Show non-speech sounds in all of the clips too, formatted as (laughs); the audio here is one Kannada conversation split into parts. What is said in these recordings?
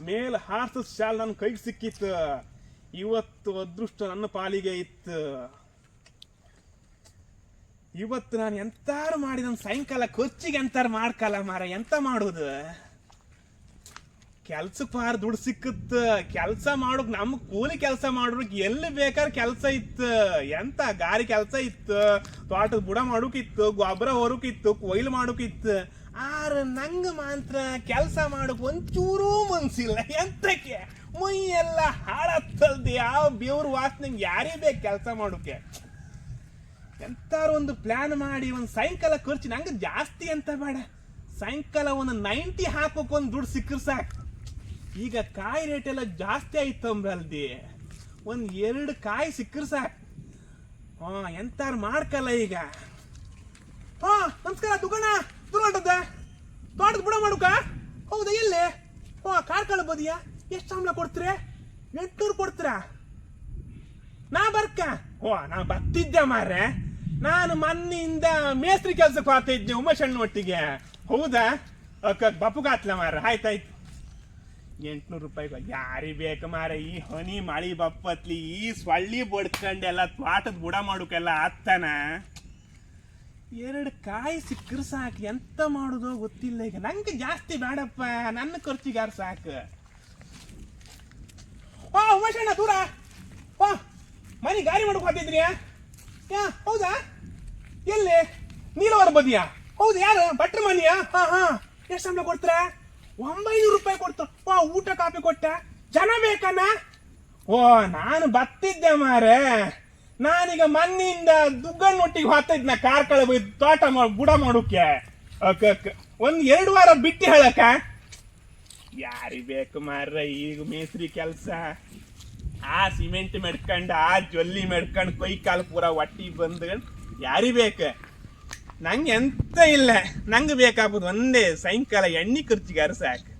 ಮೇಲ್ ಹಾರ್ಸದ ಶಾಲ್ ನನ್ನ ಕೈಗೆ ಸಿಕ್ಕಿತ್ತು. ಇವತ್ತು ಅದೃಷ್ಟ ನನ್ನ ಪಾಲಿಗೆ ಇತ್ತು. ಇವತ್ತು ನಾನು ಎಂತಾರು ಮಾಡಿ ನನ್ನ ಸಾಯಂಕಾಲ ಕೊಚ್ಚಿಗೆ ಎಂತಾರು ಮಾಡ್ಕಲ್ಲ ಮಾರ ಎಂತ ಮಾಡೋದು? ಕೆಲ್ಸಕ್ಕೆ ಪಾರ ದುಡ್ಡು ಸಿಕ್ಕುತ್ತ, ಕೆಲಸ ಮಾಡೋಕ್ ನಮ್ ಕೂಲಿ ಕೆಲಸ ಮಾಡೋಕ್ ಎಲ್ಲಿ ಬೇಕಾದ್ರೆ ಕೆಲಸ ಇತ್ತು. ಎಂತ ಗಾರಿ ಕೆಲಸ ಇತ್ತು. ತೋಟದ ಬುಡ ಮಾಡೋಕಿತ್ತು ಗೊಬ್ಬರ ಹೊರಕಿತ್ತು ಕೊಯ್ಲು ಮಾಡೋಕಿತ್ತು ಆರ ನಂಗ ಮಾತ್ರ ಕೆಲಸ ಮಾಡಕ್ ಒಂಚೂರೂ ಮನ್ಸಿಲ್ಲ. ಎಂತಕ್ಕೆ? ಮೈ ಎಲ್ಲ ಹಾಳತ್ತಲ್ದೆ ಯಾವ ಬೇವ್ರ ವಾಸನೆಗೆ ಯಾರೇ ಬೇಕು ಕೆಲಸ ಮಾಡೋಕೆ. ಎಂತಾರು ಒಂದು ಪ್ಲಾನ್ ಮಾಡಿ ಒಂದು ಸಾಯಂಕಾಲ ಖರ್ಚು ನಂಗೆ ಜಾಸ್ತಿ ಅಂತ ಬೇಡ. ಸಾಯಂಕಾಲ ಒಂದು ನೈಂಟಿ ಹಾಕೋಕ್ ಒಂದು ದುಡ್ಡು ಸಿಕ್ಕರು ಸಾಕು. ಈಗ ಕಾಯಿ ರೇಟ್ ಎಲ್ಲ ಜಾಸ್ತಿ ಆಯ್ತಂಬ್ರಲ್ದಿ ಒಂದು ಎರಡು ಕಾಯಿ ಸಿಕ್ಕರು ಸಾಕು. ಹಾ, ಎಂತಾರು ಮಾಡ್ಕಲ್ಲ ಈಗ? ಹಾ, ನಮಸ್ಕಾರ ದುಗಣ ದುರ್ಗಟ್ಟದ ತೋಟದ ಬುಡ ಮಾಡುಕ? ಹೌದಾ, ಎಲ್ಲಿ? ಓ, ಕಾರ್ಕಳ ಬದಿಯಾ. ಎಷ್ಟು ಸಂಬಳ ಕೊಡ್ತೀರಿ? ಎಂಟ್ನೂರು ಕೊಡ್ತೀರಾ? ನಾ ಬರ್ಕ. ಓ, ನಾ ಬರ್ತಿದ್ದೆ ಮಾರ್ರೆ. ನಾನು ಮನ್ನಿಂದ ಮೇಸ್ತ್ರಿ ಕೆಲ್ಸಕ್ಕೆ ಹೋಗ್ತಾ ಇದ್ದೆ ಉಮೇಶ್ ಅಣ್ಣ ಒಟ್ಟಿಗೆ. ಹೌದಾ? ಅಕ್ಕ ಬಪ್ಪುಗಾತ್ಲ ಮಾರ ಆಯ್ತಾಯ್ತು. ಎಂಟ್ನೂರು ರೂಪಾಯಿ ಯಾರಿ ಬೇಕು ಮಾರ ಈ ಹನಿ, ಮಳಿ, ಬಪ್ಪತ್ಲಿ, ಈ ಸೊಳ್ಳಿ ಬಡ್ಕೊಂಡೆಲ್ಲ ತ್ವಾಟದ ಬುಡ ಮಾಡೋಕೆಲ್ಲ ಆತ್ತಾನ ಎರಡು ಕಾಯಿ ಸಿಕ್ಕರೆ ಸಾಕು. ಎಂತ ಮಾಡುದೋ ಗೊತ್ತಿಲ್ಲ ಈಗ. ನಂಗೆ ಜಾಸ್ತಿ ಬೇಡಪ್ಪ. ನನ್ನ ಖರ್ಚಿಗಾರ ಸಾಕು. ಓ, ಉಮೇಶಣ್ಣ, ದೂರ. ಓ, ಮನೆ ಗಾಡಿ ಮಾಡಕ್ ಹೋಗ್ತಿದ್ರಿ ಯಾ, ಹೌದಾ? ಎಲ್ಲಿ? ನೀಲವರ ಬದಿಯಾ? ಹೌದು, ಯಾರು? ಭಟ್ರ ಮನೆಯಾ? ಹಾ ಹಾ. ಎಷ್ಟು ಸಂಬಳ ಕೊಡ್ತೀರಾ? ಒಂಬೈನೂರು ರೂಪಾಯಿ ಕೊಡ್ತು. ಓ, ಊಟ ಕಾಫಿ ಕೊಟ್ಟ. ಜನ ಬೇಕಣ್ಣ ಓ, ನಾನು ಬತ್ತಿದ್ದೆ ಮಾರೆ. ನಾನೀಗ ಮಣ್ಣಿಂದ ದುಗ್ಗಣ್ಣೊಟ್ಟಿಗೆ ಹೋಗ್ತಾ ಇದ್ನ ಕಾರ್ಕಳ ಬೈ ತೋಟ ಮಾಡಿ ಬುಡ ಮಾಡೋಕೆ. ಒಂದು ಎರಡು ವಾರ ಬಿಟ್ಟು ಹೇಳಕ್ಕ? ಯಾರಿಗೆ ಬೇಕು ಮಾರ್ರೆ, ಈಗ ಮೇಸ್ತ್ರಿ ಕೆಲಸ. ಆ ಸಿಮೆಂಟ್ ಮೆಡ್ಕಂಡು, ಆ ಜೊಲ್ಲಿ ಮೆಡ್ಕಂಡು ಕೈ ಕಾಲು ಪೂರ ಒಟ್ಟಿ ಬಂದು ಯಾರಿ ಬೇಕು? ನಂಗೆ ಎಂತ ಇಲ್ಲ. ನಂಗೆ ಬೇಕಾಗ್ಬೋದು ಒಂದೇ ಸಾಯಂಕಾಲ ಎಣ್ಣೆ ಖರ್ಚಿಗಾರ ಸಾಕು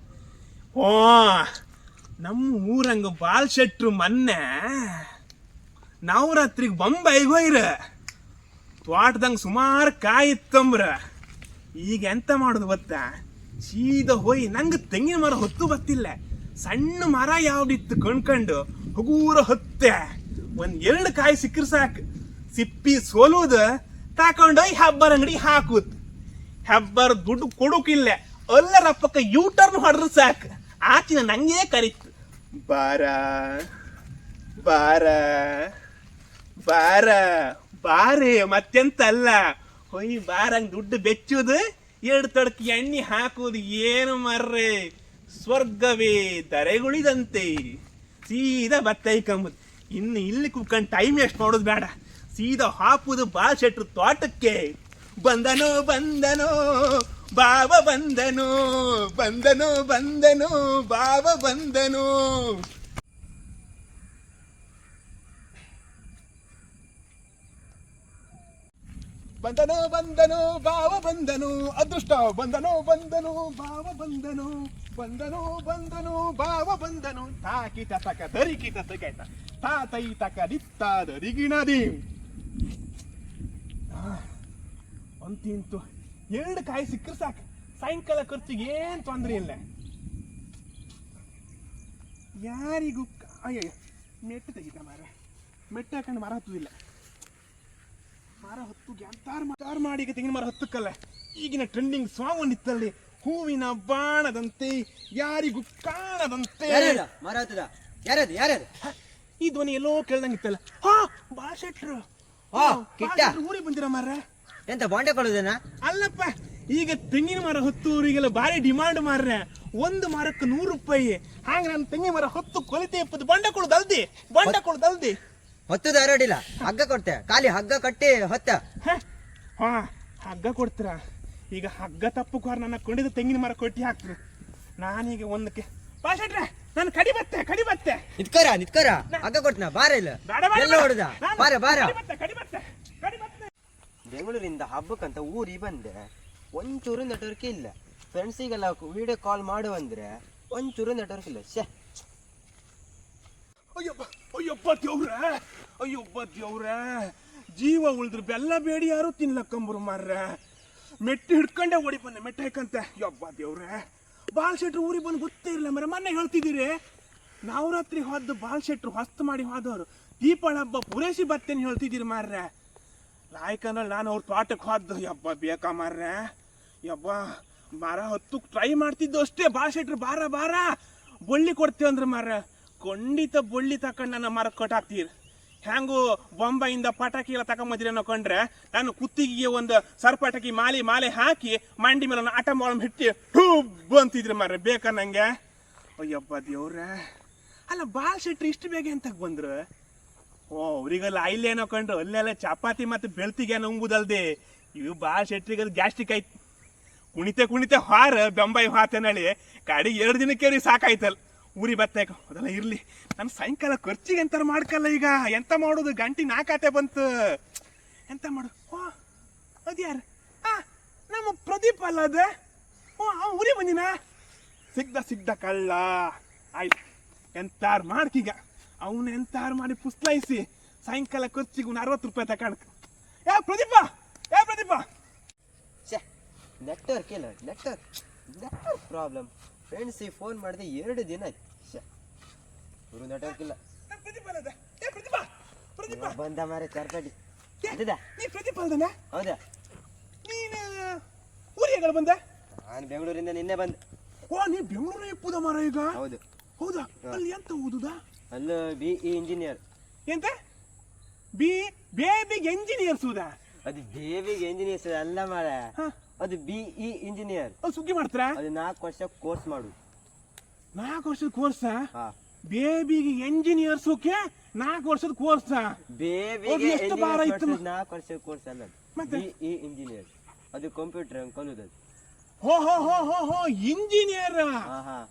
ಓ ನಮ್ಮ ಊರಂಗ ಬಾಲ್ ಶೆಟ್ರು ಮೊನ್ನೆ. ನವರಾತ್ರಿಗೆ ಬೊಂಬೈಗೆ ಹೋಯ್ರ ತೋಟದಂಗ ಸುಮಾರು ಕಾಯಿ ಈಗ ಎಂತ ಮಾಡುದು ಗೊತ್ತಾ? ಸೀದಾ ಹೋಯ್ ನಂಗೆ ತೆಂಗಿನ ಮರ ಹೊತ್ತು ಬತ್ತಿಲ್ಲ ಸಣ್ಣ ಮರ ಯಾವ್ದಿತ್ತು ಕಣ್ಕಂಡು ಹಗೂರ ಹೊತ್ತೆ. ಒಂದ್ ಎರಡು ಕಾಯಿ ಸಿಕ್ಕ್ರ ಸಾಕು. ಸಿಪ್ಪಿ ಸೋಲುದ ತಕೊಂಡೋಗಿ ಹಬ್ಬರ ಅಂಗಡಿ ಹಾಕುದ್. ಹೆಬ್ಬರ್ ದುಡ್ಡು ಕೊಡುಕಿಲ್ಲ. ಅಲ್ಲರಪ್ಪಕ್ಕ ಯೂ ಟರ್ನ್ ಹೊಡ್ರ ಸಾಕು. ಆಚಿನ ನಂಗೆ ಕರಿತು. ಬಾರ ಬಾರ. ಬಾರ, ಬಾರಿ ಮತ್ತೆಂತ ಅಲ್ಲ ಹೊಯ್, ಬಾರಂಗ್ ದುಡ್ಡು ಬೆಚ್ಚುದು, ಎರಡು ತಡಕ್ಕೆ ಎಣ್ಣೆ ಹಾಕುದು ಏನು ಮರ್ರೆ? ಸ್ವರ್ಗವೇ ದರೆಗುಳಿದಂತೆ. ಸೀದಾ ಬತ್ತೈಕಂಬುದು ಇನ್ನು ಇಲ್ಲಿ ಕುತ್ಕೊಂಡು ಟೈಮ್ ಎಷ್ಟು ಮಾಡೋದು ಬೇಡ. ಸೀದಾ ಹಾಕುದು ಬಾ ಶೆಟ್ರು ತೋಟಕ್ಕೆ. ಬಂದನೋ ಬಂದನೋ ಬಾಬ ಬಂದನೋ ಬಂದನೋ, ಬಂದನು ಬಾಬ ಬಂದನೋ. ಬಂದನೋ ಬಂದನು ಬಾವ ಬಂದನು ಅದೃಷ್ಟ ಬಂದನೋ ಬಂದನು ಬಾವ ಬಂದನು ಬಂದನೋ ಬಂದನು ಬಾವ ಬಂದನು ತಾಕಿತ ತಕ ದರಿಕಿತ ತಗೈತ, ತಾತೈ ತಕ ದಿತ್ತ ದರಿಗಿಣದಿ ಅಂತಿಂತು ಎರಡು ಕಾಯಿ ಸಿಕ್ಕರೆ ಸಾಕು. ಸಾಯಂಕಾಲ ಖರ್ಚಿಗೆ ಏನು ತೊಂದ್ರೆ ಇಲ್ಲ. ಯಾರಿಗೂ ಅಯ್ಯಯ್ಯ, ಮೆಟ್ಟು ತೆಗಿತ ಮಾರ ಮೆಟ್ಟು ಹಾಕೊಂಡು ಮರ ಹತ್ತುದಿಲ್ಲ ಮರ ಹತ್ತು ಗ್ಯಾಂತಾರ್ ಮಾತಾರ್ ಮಾಡಿ ಈಗ ತೆಂಗಿನ ಮರ ಹತ್ತಕ್ಕಲ್ಲ. ಈಗಿನ ಟ್ರೆಂಡಿಂಗ್ ಸಾಂಗ್ ಒಂದಿತ್ತಲ್ಲಿ ಹೂವಿನ ಬಾಣದಂತೆ ಯಾರಿಗೂ ಕಾಣದಂತೆ. ಯಾರ್ಯಾರು? ಮರ ಹತ್ತದ? ಯಾರ್ಯಾರು? ಯಾರ್ಯಾರು? ಈ ಧ್ವನಿ ಎಲ್ಲೋ ಕೇಳ್ದಂಗಿತ್ತಲ್ಲ ಹಾ ಬಾಷೆಟ್ರು ಹಾ, ಕಿಟ್ಟ. ಊರಿಗೆ ಬಂದಿರ ಮಾರ ಎಂತ ಬಾಂಡೆ ಕೊಡೋದೇನಾ? ಅಲ್ಲಪ್ಪ ಈಗ ತೆಂಗಿನ ಮರ ಹತ್ತುವರಿಗೆಲ್ಲ ಭಾರಿ ಡಿಮಾಂಡ್ ಮಾರ್ರೆ. ಒಂದು ಮರಕ್ಕೆ ನೂರು ರೂಪಾಯಿ. ಹಾಂಗ ನಾನು ತೆಂಗಿನ ಮರ ಹತ್ತು ಕೊಲಿತೆ ಇಪ್ಪತ್ತು. ಬಂಡ ಕೊಡುದಲ್ದಿ ಬಂಡ ಕೊಡುದಲ್ದಿ ಹೊತ್ತದ ಧಾರಾಡಿಲ್ಲ ಹಗ್ಗ ಕೊಡ್ತೆ. ಖಾಲಿ ಹಗ್ಗ ಕಟ್ಟಿ ಹೊತ್ತ. ಹ? ಹಾ ಹಗ್ಗ ಕೊಡ್ತೀರ. ಈಗ ಹಗ್ಗ ತಪ್ಪುಕಾರ ನನ್ನ ಕೊಂಡಿದ ತೆಂಗಿನ ಮರ ಕೊಟ್ಟಿ ಹಾಕ್ರು ನಾನೀಗ ಒಂದಕ್ಕೆ ಬಾಷಟ್ರೆ ನಾನು ಕಡಿ ಬತ್ತೆ ಕಡಿ ಬತ್ತೆ. ನಿತ್ಕರ ನಿತ್ಕರ. ಹಗ್ಗ ಕೊಡ್ತೀನ ಬಾರ ಇಲ್ಲ. ಬೇಡ, ಬೇಡ, ಎಲ್ಲ ಬೇಡ. ಹೊಡೆದ. ನಾನು ಬಾರ ಬಾರ. ಕಡಿ ಬತ್ತೆ ಕಡಿ ಬತ್ತೆ ಕಡಿ ಬತ್ತೆ. ಬೆಂಗಳೂರಿಂದ ಹಬ್ಬಕ್ಕಂತ ಊರಿಗೆ ಬಂದೆ. ಒಂಚೂರು ನೆಟ್ವರ್ಕ್ ಇಲ್ಲ. ಫ್ರೆಂಡ್ಸಿಗೆಲ್ಲ ವಿಡಿಯೋ ಕಾಲ್ ಮಾಡು ಅಂದ್ರೆ ಒಂಚೂರು ನೆಟ್ವರ್ಕ್ ಇಲ್ಲ. ಶೇ ಅಯ್ಯಪ್ಪ ಅಯ್ಯಪ್ಪ, ದೇವ್ರ ಅಯ್ಯಪ್ಪ, ದೇವ್ರ. ಜೀವ ಉಳಿದ್ರು ಬೆಲ್ಲ ಬೇಡಿ ಯಾರು ತಿನ್ಲಕ್ಕಂಬ್ರು ಮಾರ್ರೆ. ಮೆಟ್ಟಿ ಹಿಡ್ಕೊಂಡೆ ಓಡಿ ಬಂದೆ, ಮೆಟ್ಟ ಹಾಕಂತೆ ಯಬ್ಬ ದೇವ್ರೇ ಬಾಲ್ ಶೆಟ್ರು ಊರಿಗೆ ಬಂದು ಗೊತ್ತೇ ಇಲ್ಲ ಮರ ಮೊನ್ನೆ ಹೇಳ್ತಿದ್ದೀರಿ, ನವರಾತ್ರಿ ಹೋದ ಬಾಲ್ ಶೆಟ್ರು ಹೊಸ್ತು ಮಾಡಿ ಹೋದವ್ರು. ದೀಪಾವಳಿ ಹಬ್ಬ ಪೂರೈಸಿ ಬರ್ತೇನೆ ಹೇಳ್ತಿದ್ದೀರಿ ಮಾರ್ರೆ. ಲಾಯ್ಕಂದ್ರೆ ನಾನು ಅವ್ರ ತೋಟಕ್ಕೆ ಹೋದ್ದು. ಯಬ್ಬ ಬೇಕಾ ಮಾರ್ರೆ. ಯಬ್ಬ ಮರ ಹೊತ್ತು ಟ್ರೈ ಮಾಡ್ತಿದ್ದು ಅಷ್ಟೇ. ಬಾಲ್ ಶೆಟ್ರು ಬಾರ ಬಾರ. ಬಳ್ಳಿ ಕೊಡ್ತೇವೆ ಅಂದ್ರೆ ಮಾರ್ರೆ. ಖಂಡಿತ ಬೊಳ್ಳಿ ತಕೊಂಡು ನನ್ನ ಮರ ಕಟ್ಟಾಕ್ತೀರಿ. ಹ್ಯಾಂಗು ಬೊಂಬೈಯಿಂದ ಪಟಾಕಿ ಎಲ್ಲ ತಗೊಂಬಂದಿರಿ ಅನ್ನೋಕೊಂಡ್ರೆ ನಾನು ಕುತ್ತಿಗೆಗೆ ಒಂದು ಸರ್ಪಟಾಕಿ ಮಾಲೆ ಮಾಲೆ ಹಾಕಿ ಮಂಡಿ ಮೇಲೆ ಆಟ ಮಾಡಿ ಹಿಟ್ಟಿ ಹುಬ್ ಅಂತಿದ್ರಿ ಮಾರ್ರೆ, ಬೇಕಾ ನಂಗೆ? ಅಯ್ಯಪ್ಪ ದೇವ್ರೆ. ಅಲ್ಲ ಬಾಲ್ ಶೆಟ್ರಿ ಇಷ್ಟು ಬೇಗ ಅಂತ ಬಂದ್ರು? ಓ, ಅವ್ರಿಗೆಲ್ಲ ಏನೋ ಕಂಡ್ರು, ಅಲ್ಲೆಲ್ಲ ಚಪಾತಿ ಮತ್ತು ಬೆಳ್ತಿಗೆ ನಂಬುದಲ್ದೆ ಇವು ಬಾಲ್ ಶೆಟ್ರಿಗೆ ಗ್ಯಾಸ್ಟ್ರಿಕ್ ಆಯ್ತು. ಕುಣಿತೆ ಕುಣಿತೆ ಹಾರ, ಬೆಂಬೈ ಹಾತೇನಳಿ ಗಾಡಿ ಎರಡು ದಿನಕ್ಕೆ ಸಾಕಾಯ್ತಲ್ಲ ಊರಿ ಬರ್ತಾ ಅದೆಲ್ಲ ಇರ್ಲಿ. ನಾನು ಸಾಯಂಕಾಲ ಖರ್ಚಿಗೆ ಎಂತಾರು ಮಾಡ್ಕಲ್ಲ ಈಗ. ಎಂತ ಮಾಡೋದು? ಗಂಟಿ ನಾಕಾತೆ ಬಂತು. ಎಂತ ಮಾಡು ಓ, ಅದ್ಯಾರು? ಆ, ನಮ್ಮ ಪ್ರದೀಪ್ ಅಲ್ಲ ಅದ. ಓ, ಆ ಊರಿ ಬಂದಿನ? ಸಿಗ್ದ ಸಿಗ್ದ ಕಳ್ಳ. ಆಯ್ತು. ಎಂತಾರು ಮಾಡ್ಕೀಗ ಅವನು ಎಂತಾರು ಮಾಡಿ ಪುಸ್ತಲಾಯಿಸಿ ಸಾಯಂಕಾಲ ಖರ್ಚಿಗೆ ಒಂದು ಅರವತ್ತು ರೂಪಾಯಿ ತಕೊಂಡ್ ಯಾ ಪ್ರದೀಪ! ಯಾ ಪ್ರದೀಪ! ನೆಟ್ವರ್ಕ್ ಇಲ್ಲ. ನೆಟ್ವರ್ಕ್ ನೆಟ್ವರ್ಕ್ ಪ್ರಾಬ್ಲಮ್ ಫ್ರೆಂಡ್ಸಿಗೆ ಫೋನ್ ಮಾಡಿದೆ ಎರಡು ದಿನ ಆಯ್ತು. ಇವರು ನೆಟ್ವರ್ಕ್ ಇಲ್ಲ. ಇವ ಬಂದ ಮಾರೆ ಏ, ಅದಿದ ನೀ ಪ್ರದೀಪ ಅಲ್ದನ ಹೌದಾ? ನೀನು ಊರಿಯಾಗಲ್ಲ ಬಂದೆ? ನಾನು ಬೆಂಗಳೂರಿಂದ ನಿನ್ನೆ ಬಂದೆ. ಓ ನೀ ಬೆಂಗಳೂರು ಇಪ್ಪುದ ಮರ ಈಗ? ಹೌದು. ಹೌದಾ? ಅಲ್ಲಿ ಎಂತ ಓದುದ? ಅಲ್ಲ ಬಿ ಇ ಇಂಜಿನಿಯರ್ ಎಂತ? ಬಿ ಬೇಬಿಗೆ ಎಂಜಿನಿಯರ್ ಸೂದಾ ಅದು ಬೇಬಿಗೆ ಇಂಜಿನಿಯರ್ಸ್ ಅಲ್ಲ ಮಾರ. ಹಾ. ಅದು ಬಿ ಇ ಇಂಜಿನಿಯರ್ ಅದು ಸುಗ್ಗಿ ಮಾಡ್ತಾರ? ಅದು ನಾಲ್ಕು ವರ್ಷ ಕೋರ್ಸ್ ಮಾಡು. ನಾಲ್ಕು ವರ್ಷದ ಕೋರ್ಸ್ ಹಾ. ಬೇಬಿಗೆ ಎಂಜಿನಿಯರ್ಸೋಕೆ ನಾಲ್ಕು ವರ್ಷದ ಕೋರ್ಸ್ ಬೇಬಿಗೆ ಎಷ್ಟು ಭಾರ ಇತ್ತು ನಾಲ್ಕು ವರ್ಷದ ಕೋರ್ಸ್ ಅಲ್ಲ ಮತ್ತೆ? ಇ ಇಂಜಿನಿಯರ್ ಅದು ಕಂಪ್ಯೂಟರ್ ಕಲಿಯೋದು ಹೋ ಹೋ ಹೋ ಹೋ ಹೋ ಇಂಜಿನಿಯರ್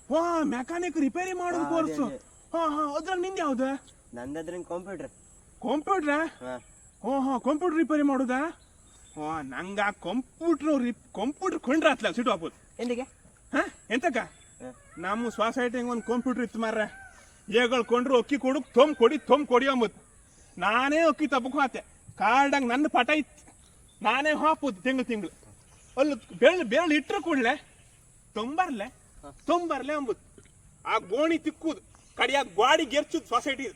ಹಾ ಮೆಕ್ಯಾನಿಕ್ ರಿಪೇರಿ ಮಾಡೋದು ಕೋರ್ಸ್ ಹಾ ಹಾ ಅದ್ರಲ್ಲಿ ನಿಂದ ಯಾವ್ದು? ನಂದದ್ರ ಕಂಪ್ಯೂಟರ್ ಕಂಪ್ಯೂಟರ್ ಹಾ. ಹೋ ಹೋ ಕಂಪ್ಯೂಟರ್ ರಿಪೇರಿ ಮಾಡುದಾ? ನಂಗ ಕಂಪ್ಯೂಟರ್ ರಿಪ್ ಕಂಪ್ಯೂಟರ್ ಕೊಂಡ್ರ ಹತ್ಲ ಸಿಟ್ಟು ಹಾಕ್ಬೋದು ಎಂದಿಗೆ? ಹಾ ಎಂತಕ್ಕ. ನಮ್ಮ ಸೊಸೈಟಿಗೆ ಒಂದು ಕಂಪ್ಯೂಟರ್ ಇತ್ತು ಮಾರ್ರೆ? ಏಗಳು ಕೊಂಡ್ರು ಅಕ್ಕಿ ಕೊಡು ತೊಂಬ್ ಕೊಡಿ ತೊಂಬ್ ಕೊಡಿ ಅಂಬುದು. ನಾನೇ ಅಕ್ಕಿ ತಪ್ಪಕ್ಕೆ ಹಾತೆ. ಕಾರ್ಡಾಗ ನನ್ನ ಪಟ ಇತ್ತು ನಾನೇ ಹಾಪುದು ತಿಂಗಳು ತಿಂಗಳು. ಅಲ್ಲಿ ಬೆಳ್ಳು ಬೆರಳು ಇಟ್ರು ಕೂಡಲೆ ತೊಂಬರ್ಲೆ ತೊಂಬರ್ಲೆ ಅಂಬುದು. ಆ ಗೋಣಿ ತಿಕ್ಕುದು ಕಡಿಯಾಗ ಗಾಡಿ ಗೆರ್ಚುದು ಸೊಸೈಟಿ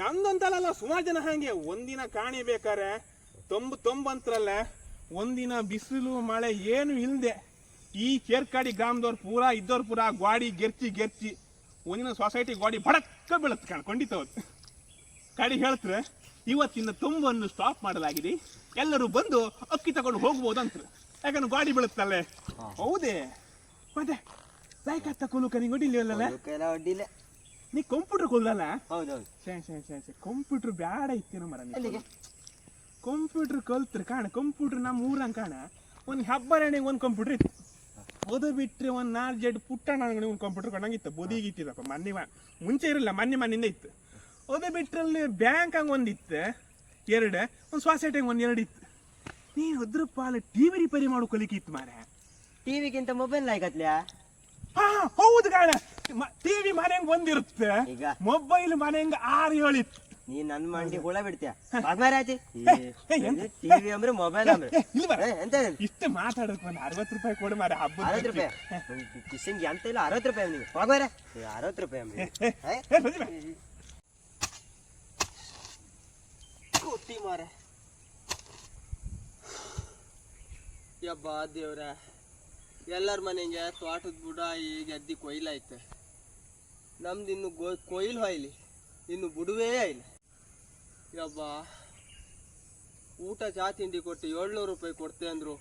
ನಂದಂತಲ್ಲ ಸುಮಾರು ಜನ ಹಂಗೆ ಒಂದಿನ ಕಾಣಿ ಬೇಕಾರೆ ತೊಂಬ ತೊಂಬಂತ್ರಲ್ಲ ಒಂದಿನ ಬಿಸಿಲು ಮಳೆ ಏನು ಇಲ್ಲದೆ ಈ ಕೇರ್ಕಾಡಿ ಗ್ರಾಮದವ್ರು ಪೂರ ಇದ್ದವ್ರು ಪೂರಾ ಗಾಡಿ ಗೆರ್ಚಿ ಗೆರ್ಚಿ ಒಂದಿನ ಸೊಸೈಟಿ ಗಾಡಿ ಬಡಕ್ಕ ಬೀಳತ್ತೆ ಕಾಣ ಖಂಡಿತ ಅವತ್ತು ಕಡಿ ಹೇಳ್ತಾರೆ ಇವತ್ತಿನ ತುಂಬನ್ನು ಸ್ಟಾಪ್ ಮಾಡಲಾಗಿದೆ. ಎಲ್ಲರೂ ಬಂದು ಅಕ್ಕಿ ತಗೊಂಡು ಹೋಗ್ಬೋದು ಅಂತ ಯಾಕಂದ್ರೆ ಗಾಡಿ ಬೀಳುತ್ತಲ್ಲೇ. ಹೌದೇ? ಮತ್ತೆ ಲೈಕ್ ಹತ್ತ ಕನಿ ಗೊಡಿಲಿಲ್ಲ ಕೆಲ ಅಡ್ಡಿಲ್ಲ ನೀ ಕಂಪ್ಯೂಟರ್ ಕೊಲ್ಲಲ್ಲ ಹೌದೌದು. ಕಂಪ್ಯೂಟರ್ ಬ್ಯಾಡ ಇತ್ತೇನೋ ಮರ ಕಂಪ್ಯೂಟರ್ ಕಲ್ತ್ರೆ ಕಾಣ ಕಂಪ್ಯೂಟರ್ ನಮ್ಮ ಊರಂಗೆ ಕಾಣ. ಒಂದು ಹೆಬ್ಬರಣೆಗೆ ಒಂದು ಕಂಪ್ಯೂಟರ್ ಇತ್ತು. ಅದು ಬಿಟ್ಟರೆ ಒಂದು ನಾಲ್ಕು ಜಡ್ ಪುಟ್ಟ ಅಂಗಡಿ ಒಂದು ಕಂಪ್ಯೂಟರ್ ಕೊಂಡಂಗಿತ್ತು. ಬದಿಗೆ ಇತ್ತಿದಪ್ಪ ಮೊನ್ನೆ ಮಾ ಮುಂಚೆ ಇರಲಿಲ್ಲ ಮೊನ್ನೆ ಮನೆಯಿಂದ ಇತ್ತು. ಅದು ಬಿಟ್ಟರಲ್ಲಿ ಬ್ಯಾಂಕ್ ಹಂಗೆ ಒಂದಿತ್ತು ಎರಡು ಒಂದು ಸೊಸೈಟಿಗೆ ಒಂದು ಎರಡು ಇತ್ತು. ನೀನು ಅದ್ರ ಪಾಲ ಟಿ ವಿ ರಿಪೇರಿ ಮಾಡೋ ಕಲಿಕೆ ಇತ್ತು ಮಾರೆ ಟಿವಿಗಿಂತ ಮೊಬೈಲ್ ಆಯ್ಕತ್ಲ್ಯಾ ಹಾ ಹೌದು ಕಾಣ. ಟಿವಿ ಮನೆಗೆ ಒಂದಿರುತ್ತೆ ಮೊಬೈಲ್ ಮನೆಗೆ ಆರು ಏಳು ಇತ್ತು. ನೀ ನನ್ ಮಂಡಿ ಹುಳ ಬಿಡ್ತೀಯ? ಟಿವಿ ಅಂದ್ರೆ ಮೊಬೈಲ್ ಅಂದ್ರೆ. ಎಂತ? ಇಷ್ಟು ಮಾತಾಡೋದು ಒಂದು ಅರವತ್ತು ರೂಪಾಯಿ ಕೊಡು ಮಾರೆ ಹಬ್ಬ ಅರವತ್ತು ರೂಪಾಯಿ? ಕಿಶನ್ಗೆ ಎಂತ ಇಲ್ಲ ಅರವತ್ತು ರೂಪಾಯಿ ನಿಮಗೆ ಹೋಗ್ಬಾರ ಅರವತ್ತು ರೂಪಾಯಿ ಅಂದ್ರೆ (laughs) ಮಾರೆ. ಯಬ್ಬ ದೇವ್ರ. ಎಲ್ಲರ ಮನೆಗೆ ತೋಟದ ಬುಡ ಈ ಗದ್ದಿ ಕೊಯ್ಲಾಯ್ತು. ನಮ್ದು ಇನ್ನು ಗೋ ಕೊಯ್ಲು ಹೊಯ್ಲಿ ಇನ್ನು ಬುಡುವೇ ಇಲ್ಲ ಯಬ್ಬ, ಊಟ ಚಾ ತಿಂಡಿ ಕೊಟ್ಟು ಏಳ್ನೂರು ರೂಪಾಯಿ ಕೊಡ್ತೆ ಅಂದ್ರು.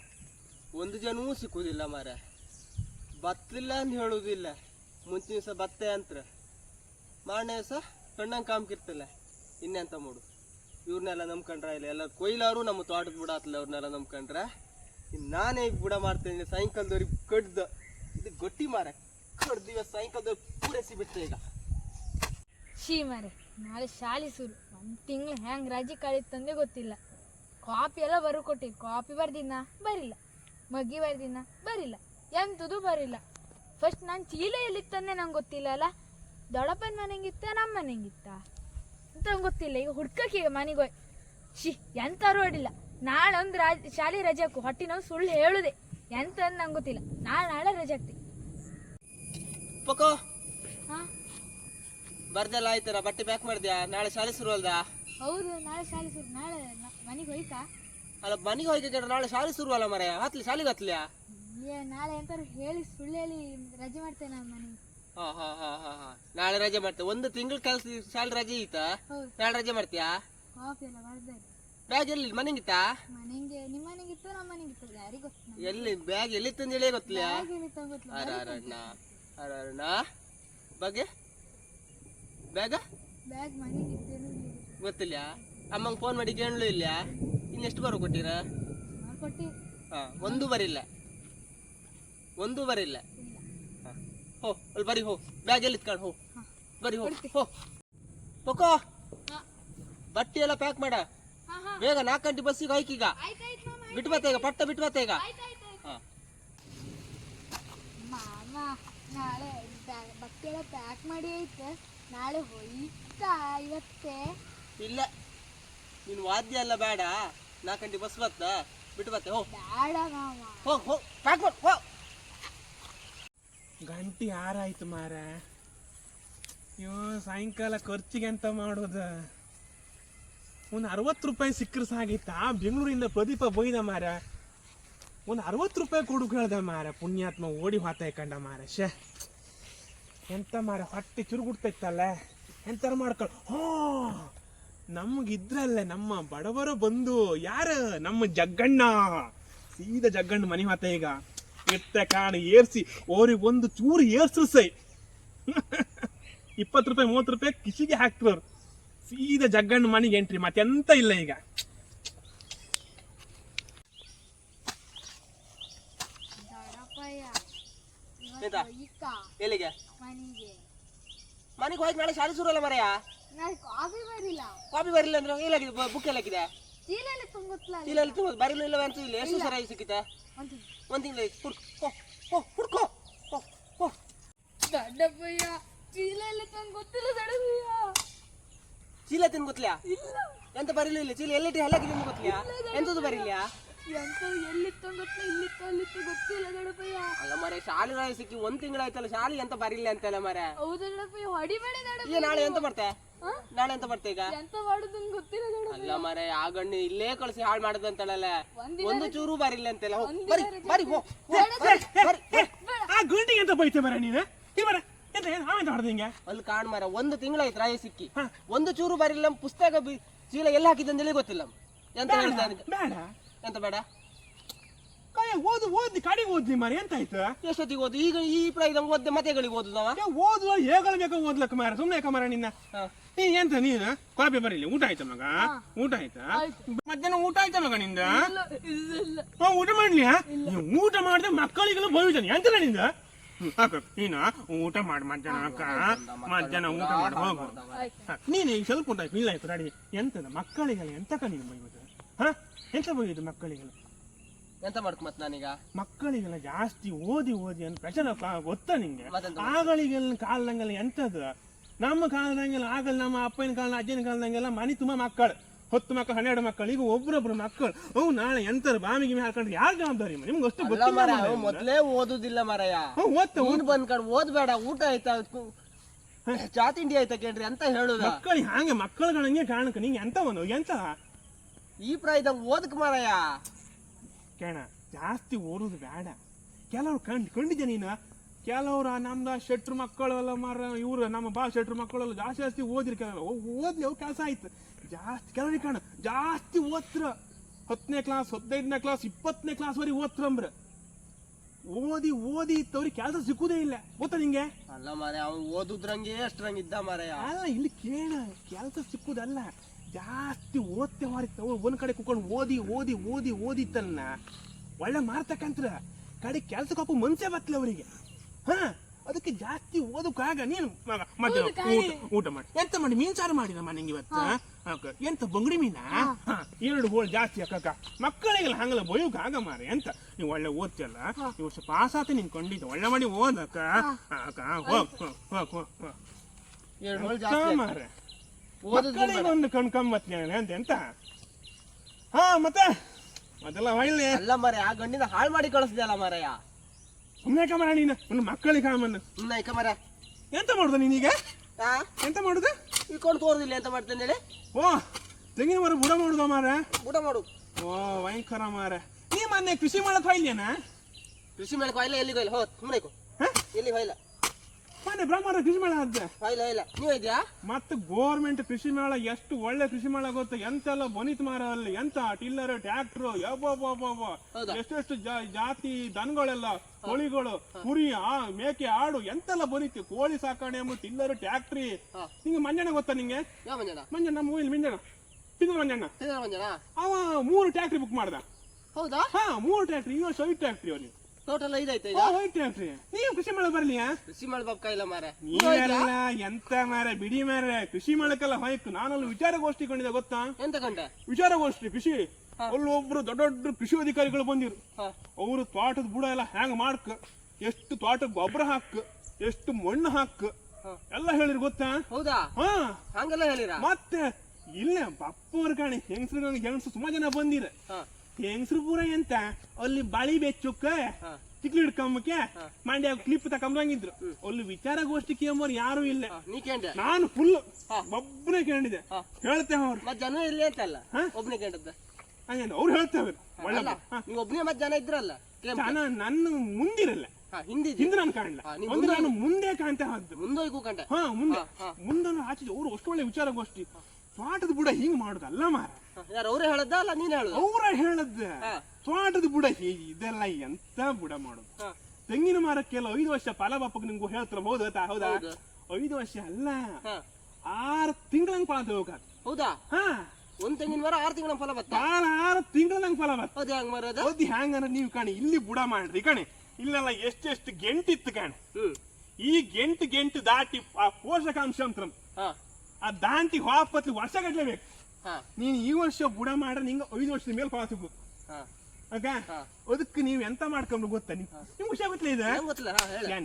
ಒಂದು ಜನವೂ ಸಿಕ್ಕುವುದಿಲ್ಲ ಮಾರೆ ಬತ್ತಲಿಲ್ಲ ಅಂತ ಹೇಳುವುದಿಲ್ಲ ಮುಂಚಿನ ದಿವಸ ಬತ್ತೆ ಅಂತ್ರ. ಮಾರನೇ ದಿವಸ ಕಣ್ಣಂಗೆ ಕಾಮ್ಕಿರ್ತಲ್ಲ ಇನ್ನೆಂತ ಮಾಡು? ಇವ್ರನ್ನೆಲ್ಲ ನಂಬ್ಕೊಂಡ್ರ ಇಲ್ಲ? ಎಲ್ಲ ಕೊಯ್ಲಾರು ನಮ್ಮ ತೋಟದ ಬುಡ ಆತಲ್ಲ ಅವ್ರನ್ನೆಲ್ಲ ನಂಬ್ಕೊಂಡ್ರ. ಇನ್ನು ನಾನೇ ಈಗ ಬುಡ ಮಾಡ್ತೇನೆ ಸಾಯಂಕಾಲದವ್ರಿಗೆ ಕಡ್ದ. ಇದು ಗೊಟ್ಟಿ ಮಾರ ಕಡ್ದಿವ ಸಾಯಂಕಾಲದವ್ರಿಗೆ ಪೂರೈಸಿ ಬಿಟ್ಟೆ ಈಗ. ಶೀ ಮಾರೆ ನಾಳೆ ಶಾಲಿ ಶುರು ಒಂದು ತಿಂಗಳು ಹೆಂಗೆ ರಜೆ ಕಳೀತಂದೆ ಗೊತ್ತಿಲ್ಲ. ಕಾಪಿ ಎಲ್ಲ ಬರು ಕೊಟ್ಟಿ ಕಾಪಿ ಬರ್ದಿನ ಬರಿಲ್ಲ. ಮಗ್ಗಿ ಬರ್ದಿನ ಬರಿಲ್ಲ. ಎಂಥದ್ದು ಬರಿಲ್ಲ. ಫಸ್ಟ್ ನಾನು ಚೀಲ ಎಲ್ಲಿತ್ತಂದೆ ನಂಗೆ ಗೊತ್ತಿಲ್ಲ ಅಲ್ಲ? ದೊಡ್ಡಪ್ಪನ ಮನೆಗಿತ್ತ ನಮ್ಮ ಮನೆಗಿತ್ತ ಅಂತ ಗೊತ್ತಿಲ್ಲ. ಈಗ ಹುಡ್ಕಕ್ಕೆ ಈಗ ಮನೆಗೆ ಹೋಯ್. ಶಿ ಎಂತಾರು ಅಡಿಲ್ಲ ನಾಳೆ ಒಂದು ರಾಜ ಶಾಲೆ ರಜೆ ಹಾಕು. ಹೊಟ್ಟಿ ನಾವು ಸುಳ್ಳು ಹೇಳುದೆ. ಎಂತ ನಂಗೆ ಗೊತ್ತಿಲ್ಲ. ನಾಳೆ ನಾಳೆ ರಜೆ ಹಾಕ್ತಿ ಹಾಂ ಹಾ? ಬರ್ದೆಲ್ಲ ಆಯ್ತಾರ ಬಟ್ಟೆ ಪ್ಯಾಕ್ ಮಾಡಿದ್ಯಾ? ನಾಳೆ ಶಾಲೆ ಶುರುವಲ್ದಾ ಹೌದು ನಾಳೆ ಶಾಲೆ ಶುರು. ನಾಳೆ ಮನೆಗೆ ಹೋಯ್ತಾ? ಅಲ್ಲ ಮನೆಗೆ ಹೋಗಿ ನಾಳೆ ಶಾಲೆ ಶುರುವಲ್ಲ ಮರೆ ಹತ್ಲಿ ಶಾಲೆಗೆ ಹತ್ಲಿಯಾ ಏ ನಾಳೆ ಎಂತಾರು ಹೇಳಿ ಸುಳ್ಳು ಹೇಳಿ ರಜೆ ಮಾಡ್ತೇನೆ ನಾನು ಮನೆಗೆ. ಹಾ ಹಾ ಹಾ ಹಾ ಹಾ. ನಾಳೆ ರಜೆ ಮಾಡ್ತೇವೆ ಒಂದು ತಿಂಗಳು ಕೆಲಸ ಶಾಲೆ ರಜೆ ಇತ್ತಾ ಹೌದು. ನಾಳೆ ರಜೆ ಮಾಡ್ತೀಯಾ? ಎಲ್ಲ ಬ್ಯಾಗ್ ಎಲ್ಲಿ ಮನೆಗಿತ್ತಾ? ಮನೆಗೆ ನಿಮ್ಮ ಮನೆಗಿತ್ತು ನಮ್ಮ ಮನೆಗಿತ್ತು ಯಾರಿಗೆ ಗೊತ್ತು ಎಲ್ಲಿ ಬ್ಯಾಗ್ ಎಲ್ಲಿತ್ತು ಗೊತ್ತಿಲ್ಲ. ಹೇಳಿ ಗೊತ್ತಿಲ್ಲ ಅರಣ್ಣ ಅರಣ್ಣ ಬಗ್ಗೆ? ಬ್ಯಾಗ ಗೊತ್ತಿಲ್ಲ. ಅಮ್ಮಂಗೆ ಫೋನ್ ಮಾಡಿ ಕೇಳಲು ಇಲ್ಲ? ಇನ್ನೆಷ್ಟು ಬರು ಕೊಟ್ಟಿರ? ಹಾ ಒಂದು ಬರಿಲ್ಲ. ಒಂದು ಬರಿಲ್ಲ. ಹಾ. ಅಲ್ಲಿ ಬರಿ ಹೋ. ಬ್ಯಾಗ್ ಎಲ್ಲಿ ಇತ್ಕೊಂಡು ಹೋ. ಬರಿ ಹೋ. ಹೋ. ಪೊಕೋ. ಬಟ್ಟೆ ಎಲ್ಲ ಪ್ಯಾಕ್ ಮಾಡ. ಬೇಗ ನಾಲ್ಕು ಗಂಟೆ ಬಸ್ಸಿಗೆ ಹಾಕೀಗ ಬಿಟ್ಟು ಬತ್ತೆ ಈಗ ಪಟ್ಟ ಬಿಟ್ಟು ಬತ್ತೆ ಈಗ ಹಾ. ನಾಳೆ ಬಟ್ಟೆ ಎಲ್ಲ ಪ್ಯಾಕ್ ಮಾಡಿ ಐತೆ. ನಾಳೆ ಹೋಯ್ತಾ ಇವತ್ತೇ? ಇಲ್ಲ. ನೀನು ವಾದ್ಯ ಎಲ್ಲ ಬೇಡ. ನಾಲ್ಕು ಗಂಟೆ ಬಸ್ ಬತ್ತ. ಬಿಟ್ಟು ಬತ್ತೆ ಹೋ. ಬೇಡ ಮಾಮ ಹೋಗ್ ಹೋಗ್ ಪ್ಯಾಕ್ ಮಾಡು ಹೋ. ಗಂಟಿ ಯಾರಾಯ್ತು ಮಾರ ಇವ ಸಾಯಂಕಾಲ ಖರ್ಚಿಗೆ ಅಂತ ಮಾಡೋದು? ಒಂದು ಅರವತ್ತು ರೂಪಾಯಿ ಸಿಕ್ಕರೆ ಸಾಗಿತ್ತಾ ಬೆಂಗಳೂರಿಂದ ಪ್ರದೀಪ ಬೈದ ಮಾರ ಒಂದು ಅರವತ್ತು ರೂಪಾಯಿ ಕೊಡು ಕೇಳ್ದೆ ಮಾರ ಪುಣ್ಯಾತ್ಮ ಓಡಿ ಹೊತ್ತಾಯ್ಕಂಡ ಕಂಡ ಮಾರ ಶೇ ಎಂತ ಮಾರ ಹೊಟ್ಟೆ ಚುರುಗುಡ್ತೈತಲ್ಲ? ಎಂತಾರ ಮಾಡ್ಕೊಳ್ ಹೋ, ನಮ್ಗಿದ್ರಲ್ಲ ನಮ್ಮ ಬಡವರು ಬಂದು ಯಾರು? ನಮ್ಮ ಜಗ್ಗಣ್ಣ. ಸೀದಾ ಜಗ್ಗಣ್ಣ ಮನೆ ಮಾತ ಈಗ. ಎತ್ತ ಕಾಣ ಏರ್ಸಿ, ಅವ್ರಿಗೆ ಒಂದು ಚೂರು ಏರ್ಸ್ರು ಸೈ. ಇಪ್ಪತ್ತು ರೂಪಾಯಿ, ಮೂವತ್ತು ರೂಪಾಯಿ ಕಿಸಿಗೆ ಹಾಕ್ತಿರೋರು. ಸೀದಾ ಜಗ್ಗಣ್ಣ ಮನೆಗೆ ಎಂಟ್ರಿ ಮತ್ತೆಂತ ಇಲ್ಲ ಈಗ ದೊಡ್ಡಪ್ಪಯ್ಯ ಆಯ್ತಾ? ಎಲ್ಲಿಗೆ? ಮನೆಗೆ. ಹೋಗಿ ನಾಳೆ ಶಾಲೆ ಶುರು ಅಲ್ಲ ಮರೆಯ? ಕಾಫಿ ಬರಿಲ್ಲ ಕಾಪಿ ಬರಿಲ್ಲ ಅಂದ್ರೆ ಎಲ್ಲಾಗಿದೆ ಬುಕ್ ಎಲ್ಲಾಗಿದೆ ಚೀಲಲ್ಲಿ ಎಲ್ಲ ತುಂಗುತ್ತಲ್ಲ ಇಲ್ಲ ಅಲ್ಲಿ ತುಂಬ ಬರಿಲ್ಲ ಇಲ್ಲ ಅಂತ ಇಲ್ಲ? ಎಷ್ಟು ಸರ ಸಿಕ್ಕಿತೆ? ಒಂದು ತಿಂಗಳ. ತಿಂಗಳು ಹುಡ್ ಹೋ ಹುಡ್ಕೋ ಹೋ ಹೋ ದೊಡ್ಡಪ್ಪಯ್ಯ ಚೀಲ ಎಲ್ಲ ತಂಗ್ ಗೊತ್ತಿಲ್ಲ ದೊಡ್ಡಪ್ಪಯ್ಯ. ಚೀಲ ತಿನ್ ಗೊತ್ತಿಲ್ಲ ಎಂತ ಬರಿಲ್ಲ ಇಲ್ಲ? ಚೀಲ ಎಲ್ಲಿಟ್ಟು ಎಲ್ಲಾಗಿದೆ ಗೊತ್ತಿಲ್ಲ ಎಂತದ್ದು ಬರಿಲ್ಲ ಎಲ್ಲಿತ್ತು ಗೊತ್ತಿಲ್ಲ ಇಲ್ಲಿತ್ತು ಅಲ್ಲಿತ್ತು ಗೊತ್ತಿಲ್ಲ ದೊಡ್ಡಪ್ಪಯ್ಯ. ಅಲ್ಲ ಮರೆ ಶಾಲೆ ಸಿಕ್ಕಿ ಒಂದ್ ತಿಂಗಳಾಯ್ತಲ್ಲ ಶಾಲೆ ಎಂತ ಬರಿಲ್ಲ ಅಂತಲ್ಲ ಮರೆ ಹೌದು ದೊಡ್ಡಪ್ಪಯ್ಯ ಹೊಡಿಬೇಡಿ ಈಗ ನಾಳೆ ಎಂತ ಮಾಡ್ತೆ ಹಾ? ನಾಳೆ ಎಂತ ಮಾಡ್ತೆ ಈಗ? ಎಂತ ಮಾಡುದು ನಂಗ್ ಗೊತ್ತಿಲ್ಲ ದೊಡ್ಡಪ್ಪ ಅಲ್ಲ ಮರೆ ಆ ಗಣ್ಣು ಇಲ್ಲೇ ಕಳಿಸಿ ಹಾಳು ಮಾಡುದು ಅಂತಳಲ್ಲ ಒಂದು ಚೂರು ಬರಿಲ್ಲ ಅಂತೆಲ್ಲ ಬರಿ ಬರಿ ಹೋ ಹೋ, ಬರಿ, ಬರಿ, ಬರಿ. ಆ ಗುಂಡಿಗೆ ಎಂತ ಬೈತೆ ಮರ ನೀನು? ಎಂತ ಏನು ಹೊಡೆದ ಹಿಂಗೆ? ಅಲ್ಲಿ ಕಾಣ್ ಮರ ಒಂದು ತಿಂಗಳಾಯ್ತು ರಾಯ ಸಿಕ್ಕಿ. ಒಂದು ಚೂರು ಬರಿಲ್ಲ ಪುಸ್ತಕ ಬಿ- ಚೀಲ ಎಲ್ಲ ಹಾಕಿದ್ದಂತೇಳಿ ಗೊತ್ತಿಲ್ಲ. ಎಂತ ಹೇಳ್ತಾರೆ ಹೇಳ್ತಾ ಇದ್ದೀನಿ? ಬೇಡ. ಎಂತ ಬೇಡ? ಕೈ ಓದು ಓದಿ ಕಡೆಗೆ ಓದ್ಲಿ ಮಾರ ಎಂತ ಆಯ್ತು ಎಷ್ಟೊತ್ತಿಗೆ ಓದು? ಈಗ ಈ ಪ್ರಾಯದ ಓದ್ದೆ ಮತೆಗಳಿಗೆ ಓದು ನಾವ? ಏ, ಓದುವ ಹೇಗಳು ಬೇಕು ಓದ್ಲಕ್ಕ ಮಾರ ಸುಮ್ಮನೆ ಯಾಕ ಮರ ನಿನ್ನ? ನೀ ಎಂತ ನೀನು? ಕಾಪಿ ಬರೀಲಿ ಊಟ ಆಯ್ತಾ ಮಗ? ಊಟ ಆಯ್ತಾ. ಮಧ್ಯಾಹ್ನ ಊಟ ಆಯ್ತಾ ಮಗ ನಿಂದ? ಊಟ ಮಾಡ್ಲಿ ಊಟ ಮಾಡಿದ್ರೆ ಮಕ್ಕಳಿಗೆಲ್ಲ ಬೈತಾನೆ ಎಂತ ನಿಂದ? ನೀನು ಊಟ ಮಾಡಿ ಮಧ್ಯಾಹ್ನ ಅಕ್ಕ. ಮಧ್ಯಾಹ್ನ ಊಟ ಮಾಡಿ ಹೋಗು. ನೀನು ಈಗ ಸ್ವಲ್ಪ ಊಟ ಆಯ್ತು ಇಲ್ಲ ಆಯ್ತು ರೆಡಿ ಎಂತದ ಮಕ್ಕಳಿಗೆಲ್ಲ ಎಂತಕ್ಕ ನೀನು ಬೈಯೋದು? ಹಾ? ಎಂತ ಬೈಯೋದು ಮಕ್ಕಳಿಗೆಲ್ಲ? ಎಂತ ಮಾಡ್ಕೊ ಮತ್ ನಾನೀಗ? ಮಕ್ಕಳಿಗೆಲ್ಲ ಜಾಸ್ತಿ ಓದಿ ಓದಿ ಅಂತ ಪ್ರಶ್ನೆ ಗೊತ್ತಾ ನಿಂಗೆ? ಮತ್ತೆಂತ ಆಗಳಿಗೆಲ್ಲ ಕಾಲದಂಗೆಲ್ಲ ಎಂತದ? ನಮ್ಮ ಕಾಲದಂಗೆಲ್ಲ ಆಗಲ್ಲ ನಮ್ಮ ಅಪ್ಪನ ಕಾಲ ಅಜ್ಜನ ಕಾಲದಂಗೆಲ್ಲ ಮನೆ ತುಂಬ ಮಕ್ಕಳು. ಹೊತ್ತು ಮಕ್ಕಳು ಹನ್ನೆರಡು ಮಕ್ಕಳು ಈಗ ಒಬ್ರೊಬ್ರು ಮಕ್ಕಳು. ಅವು ನಾಳೆ ಎಂತರ ಬಾಮಿಗೆ ಮೇಲೆ ಹಾಕೊಂಡ್ರೆ ಯಾರು ಜವಾಬ್ದಾರಿ ನಿಮ್ಗೆ? ಅಷ್ಟು ಅಲ್ಲ ಗೊತ್ತಿಲ್ಲ ಮೊದಲೇ ಮಾರ್ರೆ. ಮಾರಾಯ. ಮೊದ್ಲೇ ಓದುದಿಲ್ಲ ಮರಯ. ಹ್ಞೂ, ಓದ್ತಾ ನೀನ್ ಬಂದ್ಕೊಂಡು ಓದ್ಬೇಡ ಊಟ ಆಯ್ತಾ? ಚಾ ತಿಂಡಿ ಆಯ್ತಾ ಕೇಳ್ರಿ ಅಂತ ಹೇಳುದ. ಮಕ್ಕಳಿಗೆ ಹಾಗೆ ಮಕ್ಕಳುಗಳಂಗೆ ಕಾಣಕ ನಿಂಗೆ ಎಂತ ಒಂದು ಎಂತ? ಈ ಪ್ರಾಯದಾಗ ಓದಕ್ ಮಾರಯ್ಯ ಕೇಣ ಜಾಸ್ತಿ ಓದೋದು ಬೇಡ. ಕೆಲವ್ರು ಕಂಡು ಕಂಡಿದ್ದೆ ನೀನು? ಕೆಲವ್ರು ನಮ್ದು ಶೆಟ್ರು ಮಕ್ಕಳೆಲ್ಲ ಮಾರ ಇವ್ರು ನಮ್ಮ ಬಾ ಶೆಟ್ರು ಮಕ್ಕಳೆಲ್ಲ ಜಾಸ್ತಿ ಜಾಸ್ತಿ ಓದಿರಿ ಓ ಓದ್ಲಿ ಅವು ಕೆಲಸ ಆಯ್ತು. ಜಾಸ್ತಿ ಕೆಲವ್ರಿಗೆ ಕಾಣ ಜಾಸ್ತಿ ಓದ್ರ ಹತ್ತನೇ ಕ್ಲಾಸ್ ಹದಿನೈದನೇ ಕ್ಲಾಸ್ ಇಪ್ಪತ್ತನೇ ಕ್ಲಾಸ್ವರೆಗೆ ಓದ್ತ್ರಂಬ್ರ ಓದಿ ಓದಿ ಇತ್ತವ್ರಿಗೆ ಕೆಲಸ ಸಿಕ್ಕುದೇ ಇಲ್ಲ. ಗೊತ್ತಾ ನಿಂಗೆ? ಅಲ್ಲ ಮಾರೇ ಅವ್ನು ಓದುದ್ರಂಗೆ ಅಷ್ಟ್ರಂಗೆ ಇದ್ದ ಮಾರಾಯ. ಅಲ್ಲ ಇಲ್ಲಿ ಕೇಳ ಕೆಲಸ ಸಿಕ್ಕುದಲ್ಲ. ಜಾಸ್ತಿ ಓದ್ತೆ ಮಾರಿತ್ತ ಒಂದ್ ಕಡೆ ಕುತ್ಕೊಂಡು ಓದಿ ಓದಿ ಓದಿ ಓದಿತ್ತನ್ನ. ಒಳ್ಳೆ ಮಾರ್ತಕ್ಕಂತ್ರ. ಕಡೆ ಕೆಲ್ಸಕ್ಕೆ ಹಾಕು ಮನ್ಸೇ ಬತ್ತಲ ಅವರಿಗೆ. ಹಾ ಅದಕ್ಕೆ ಜಾಸ್ತಿ ಓದಕ್ಕಾಗ ನೀನು ಮತ್ತೆ ಊಟ ಊಟ ಮಾಡಿ. ಎಂತ ಮಾಡಿ? ಮೀನ್ ಸಾರು ಮಾಡಿದ ಮನೆಗೆ ಇವತ್ತು? ಎಂತ ಬಂಗಡಿ ಮೀನಾ? ಎರಡು ಹೋಳು ಜಾಸ್ತಿ ಅಕ್ಕ ಮಕ್ಕಳಿಗೆಲ್ಲ ಹಂಗಲ್ಲ ಬಯೋಕ್ ಆಗ ಮಾರಿ. ಎಂತ? ನೀವು ಒಳ್ಳೆ ಓದ್ತಿಯಲ್ಲ? ನೀವು ವರ್ಷ ಪಾಸ್ ಆತ ನೀನ್ ಕೊಂಡಿದ್ದ. ಒಳ್ಳೆ ಮಾಡಿ ಓದಕ್ಕ ಅಕ್ಕ. ಹೋಗ್ ಹೋಗ್ ಹೋಗ್ ಹೋಗ್ ಮಾರ್ರೆ. ಮಕ್ಕಳಿಗೆ ಒಂದು ಕಣ್ ಕಮ್ಮತ್ ಅಂತ ಎಂತ? ಹಾ ಮತ್ತೆ? ಅದೆಲ್ಲ ಒಳ್ಳೆ ಅಲ್ಲ ಮಾರಾಯ ಆ ಗಂಡಿನ ಹಾಳು ಮಾಡಿ ಕಳಿಸ್ದೆ ಅಲ್ಲ ಮಾರಾಯ. ಸುಮ್ಮನೆ ಕಮರ ನೀನು? ಒಂದು ಮಕ್ಕಳಿಗೆ ಕಾಮನ್ನು ಸುಮ್ಮನೆ ಕಮರ ಮರ ಎಂತ ಮಾಡುದು ನೀನೀಗ ಎಂತ ಮಾಡುದು? ಇಟ್ಕೊಂಡು ತೋರುದಿಲ್ಲ ಎಂತ ಮಾಡ್ತೇನೆ ಹೇಳಿ. ಓ ತೆಂಗಿನ ಮರ ಬುಡ ಮಾಡುದ ಮಾರ ಬುಡ ಮಾಡು. ಓ ಭಯಂಕರ ಮಾರ ನೀ ಮೊನ್ನೆ ಕೃಷಿ ಮಾಡಕ್ ಹೋಯ್ಲೇನ ಕೃಷಿ ಮಾಡಕ್ ಹೊಯ್ಲ ಎಲ್ಲಿಗೆ ಹೋಯ್ಲ ಹೋ? ಸುಮ್ಮನೆ? ಎಲ್ಲಿ ಹೊಯ್ಲ ಮೊನ್ನೆ ಬ್ರಹ್ಮಾಂಡ ಕೃಷಿ ಮೇಳ ಅಂತೆ. ಹೊಯ್ಲ ನೀವು ಇದೆಯಾ ಮತ್ತೆ ಗೋರ್ಮೆಂಟ್ ಕೃಷಿ ಮೇಳ ಎಷ್ಟು ಒಳ್ಳೆ ಕೃಷಿ ಮೇಳ ಗೊತ್ತ? ಎಂತೆಲ್ಲ ಬನಿತ್ ಮಾರ ಅಲ್ಲಿ ಎಂತ ಟಿಲ್ಲರ್ ಟ್ರ್ಯಾಕ್ಟರ್ ಹೌದಾ? ಎಷ್ಟೆಷ್ಟು ಜಾತಿ ದನಗಳೆಲ್ಲ ಕೋಳಿಗಳು ಕುರಿ ಆ ಮೇಕೆ ಆಡು ಎಂತೆಲ್ಲ ಬನಿತಿ ಕೋಳಿ ಸಾಕಾಣೆ ಎಂಬ ಟಿಲ್ಲರ್ ಟ್ಯಾಕ್ಟ್ರಿ ಹಾ. ನಿಂಗೆ ಮಂಜಣ್ಣ ಗೊತ್ತಾ ನಿಂಗೆ? ಮಂಜಣ್ಣ? ನಮ್ಮ ಇಲ್ಲಿ ಮಂಜಣ್ಣ. ತಿಂಗಳ ಮಂಜಣ್ಣ. ಅವ ಮೂರು ಟ್ರ್ಯಾಕ್ಟ್ರಿ ಬುಕ್ ಮಾಡ್ದ. ಹೌದಾ? ಹಾ ಮೂರು ಟ್ರ್ಯಾಕ್ಟ್ರಿ ಇವ ಸೈಟ್ ಟ್ಯಾಕ್ಟ್ರಿ ಅವನಿಗೆ ಟೋಟಲ್ ಈಗ. ಟ್ಯಾಕ್ಟ್ರಿ ನೀವು ಕೃಷಿ ಮೇಳ ಬರ್ಲಿ ಕೃಷಿ ಕೈಲ ಮಾರ. ನೀವೆಲ್ಲ ಎಂತ ಮಾರ ಬಿಡಿ ಮಾರ ಕೃಷಿ ಮಾಡಕ್ಕೆಲ್ಲ ಹೋಯ್ತು. ನಾನಲ್ಲಿ ವಿಚಾರಗೋಷ್ಠಿ ಕಂಡಿದೆ ಗೊತ್ತಾ? ಎಂತ ಕಂಡೆ? ವಿಚಾರಗೋಷ್ಠಿ ಕೃಷಿ. ಅಲ್ಲೊಬ್ರು ದೊಡ್ಡ ದೊಡ್ಡ ಕೃಷಿ ಅಧಿಕಾರಿಗಳು ಬಂದಿರು ಅವರು ತೋಟದ ಬುಡ ಎಲ್ಲ ಹ್ಯಾಂಗ ಮಾಡ್ಕ? ಎಷ್ಟು ತೋಟ ಗೊಬ್ಬರ ಹಾಕ್? ಎಷ್ಟು ಮಣ್ಣು ಹಾಕ್. ಎಲ್ಲ ಹೇಳಿರ್ ಗೊತ್ತಾ? ಹೌದಾ? ಹಾ. ಹಂಗೆಲ್ಲ ಹೇಳಿರ? ಮತ್ತೆ ಇಲ್ಲ ಬಪ್ಪವ್ರ ಕಾಣಿ ಹೆಂಗಸ್ರು ಹೆಂಗಸು ಸುಮಾರು ಜನ ಬಂದಿರ ಹೆಂಗಸ್ರು ಪೂರ ಎಂತ ಅಲ್ಲಿ ಬಾಳಿ ಬೆಚ್ಚುಕ್ಕ ಚಿಕ್ಲಿ ಹಿಡ್ಕೊಂಬಕ್ಕೆ. ಮಂಡ್ಯ ಕ್ಲಿಪ್ ತಕೊಂಬಂಗಿದ್ರು. ಅಲ್ಲಿ ವಿಚಾರಗೋಷ್ಠಿ ಕೇಂಬರ್ ಯಾರು ಇಲ್ಲ. ನಾನು ಫುಲ್ ಒಬ್ನೇ ಒಬ್ಬನೇ ಕೇಳಿದೆ. ಹೇಳ್ತೇವೆ ಅವ್ರು. ಮತ್ ಜನ ಇಲ್ಲ ಅಂತಲ್ಲ ಹಾ? ಒಬ್ನೇ ಕೇಂಡದ್ದ ಹಂಗೇನು ಅವ್ರು ಹೇಳ್ತೇವೆ ಒಳ್ಳೆ. ನೀವು ಒಬ್ಬನೇ ಮತ್ತೆ ಜನ ಇದ್ರಲ್ಲ. ಜನ ನನ್ನ ಮುಂದಿರಲ್ಲ. ಹಿಂದೆ ಹಿಂದಿ ನಾನು ಕಾಣಲ್ಲ ಒಂದು ನಾನು ಮುಂದೆ ಕಾಣ್ತಾ ಹದ್ದು ಮುಂದೋಗಿ ಕೂಕಂಡೆ. ಹಾ ಮುಂದೆ. ಮುಂದೆ ಆಚೆ ಅವ್ರು ಅಷ್ಟು ಒಳ್ಳೆ ವಿಚಾರಗೋಷ್ಠಿ ಪಾಠದ ಬುಡ ಹಿಂಗ್ ಮಾಡುದಲ್ಲ ಮಾರ ಯಾರು ಅವರೇ ಹೇಳದ್ದ ಅಲ್ಲ ನೀನ್ ಹೇಳುದು? ಅವ್ರ ಹೇಳದ್ದ. ತೋಟದ ಬುಡ ಹೇಗೆ? ಇದೆಲ್ಲ ಎಂತ ಬುಡ ಮಾಡುದು? ಹಾ. ತೆಂಗಿನ ಮರಕ್ಕೆಲ್ಲ ಐದು ವರ್ಷ ಫಲ ಬಾಪಕ್ ನಿಂಗೂ ಹೇಳ್ತಾರ ಹೌದಾ ಹೌದಾ. ಐದು ವರ್ಷ ಅಲ್ಲ. ಆರು ತಿಂಗಳಂಗ್ ಫಲ ತಗೋಕ ಹೌದಾ? ಹಾ. ಒಂದ್ ತೆಂಗಿನ ಮರ ಆರು ತಿಂಗಳ ಫಲ ಬತ್ತ? ಆರು ತಿಂಗಳಂಗ್ ಫಲ ಬತ್ತ? ಹೌದು ಹೆಂಗ್ ಮರದ? ಓದಿ ಹ್ಯಾಂಗಂದ್ರೆ ನೀವು ಕಾಣಿ ಇಲ್ಲಿ ಬುಡ ಮಾಡ್ರಿ ಕಣೆ. ಇಲ್ಲೆಲ್ಲ ಎಷ್ಟೆಷ್ಟು ಗೆಂಟಿತ್ತು ಕಾಣೆ. ಈ ಗೆಂಟು ಗೆಂಟು ದಾಟಿ ಆ ಪೋಷಕಾಂಶ ಅಂತ ಆ ದಾಂಟಿ ಹೋಪತ್ತಿ ವರ್ಷ ಗಟ್ಲೇಬೇಕು ಹಾ ನೀನ್ ಈ ವರ್ಷ ಬುಡ ಮಾಡ್ರೆ ನಿಂಗೆ ಐದು ವರ್ಷದ ಮೇಲೆ ಹಾ. ಆಗ ಅದಕ್ಕೆ ನೀವು ಎಂತ ಮಾಡ್ಕೊಂಡು ಗೊತ್ತಾ ನೀವು? ನಿಮ್ಗೆ ವಿಷಯ ಗೊತ್ತಿಲ್ಲ. ಇದೆ ಗೊತ್ತಿಲ್ಲ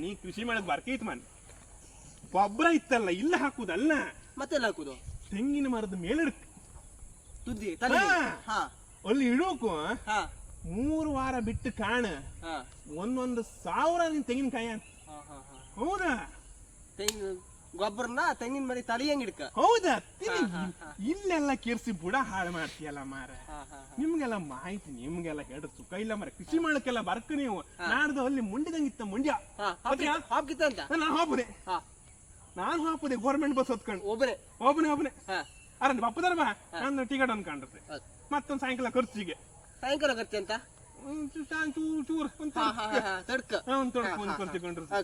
ನೀ ಕೃಷಿ ಮಾಡಕ್ ಬರ್ಕೈತ್ ಮಾನ್ ಗೊಬ್ಬರ ಇತ್ತಲ್ಲ ಇಲ್ಲ ಹಾಕುದಲ್ಲ. ಮತ್ತೆ ಹಾಕುದು? ತೆಂಗಿನ ಮರದ ಮೇಲೆ ಇಡಕ್ ತುದ್ದಿ ಅಲ್ಲಿ ಇಡೋಕು ಮೂರು ವಾರ ಬಿಟ್ಟು ಕಾಣ. ಒಂದೊಂದು ಸಾವಿರ ನಿನ್ ತೆಂಗಿನಕಾಯಿ ಹೌದಾ? ತೆಂಗಿನ ಗೊಬ್ಬರನ ತೆಂಗಿನ ಮರಿ ತಲೆ ಹೆಂಗ್ ಹಿಡ್ಕ? ಹೌದಾ? ತಿಳಿ. ಇಲ್ಲೆಲ್ಲ ಕೇರ್ಸಿ ಬುಡ ಹಾಳು ಮಾಡ್ತೀಯಲ್ಲ ಮಾರ ನಿಮ್ಗೆಲ್ಲ ಮಾಹಿತಿ ನಿಮ್ಗೆಲ್ಲ ಹೆಡ ಸುಖ ಇಲ್ಲ ಮಾರ ಕೃಷಿ ಮಾಡಕ್ಕೆಲ್ಲ ಬರ್ಕ ನೀವು. ನಾಡ್ದು ಅಲ್ಲಿ ಮುಂಡಿದಂಗಿತ್ತ ಮುಂಡ್ಯ. ಗೊತ್ತಾ? ಹಾಕಿತ್ತ ಅಂತ? ನಾನು ಹಾಪುದೆ. ಹಾ. ನಾನು ಹಾಪುದೆ ಗೌರ್ಮೆಂಟ್ ಬಸ್ ಹೊತ್ಕೊಂಡು. ಒಬ್ಬನೇ ಒಬ್ಬನೇ ಒಬ್ಬನೇ ಹಾ. ಅರ ಬಪ್ಪದಾರ ಬಾ ನಾನು ಟಿಕೆಟ್ ಅನ್ಕೊಂಡಿರ್ತೆ ಹೌದು. ಮತ್ತೊಂದು ಸಾಯಂಕಾಲ ಖರ್ಚಿಗೆ. ಸಾಯಂಕಾಲ ಖರ್ಚು ಅಂತ? ಒಂದ್ ಚೂರ್ ಚೂರ್ ಚೂರ್ ಚೂರ್ ಒಂದ್ ಹಾ ಹಾ ಹಾ, ಹಾ ತಡ್ಕ. ಹಾ, ಒಂದ್ ತೊಡ್ಕು, ಒಂದ್ ಹಾ, ಖರ್ಚಿಕೊಂಡಿರ್ತೆ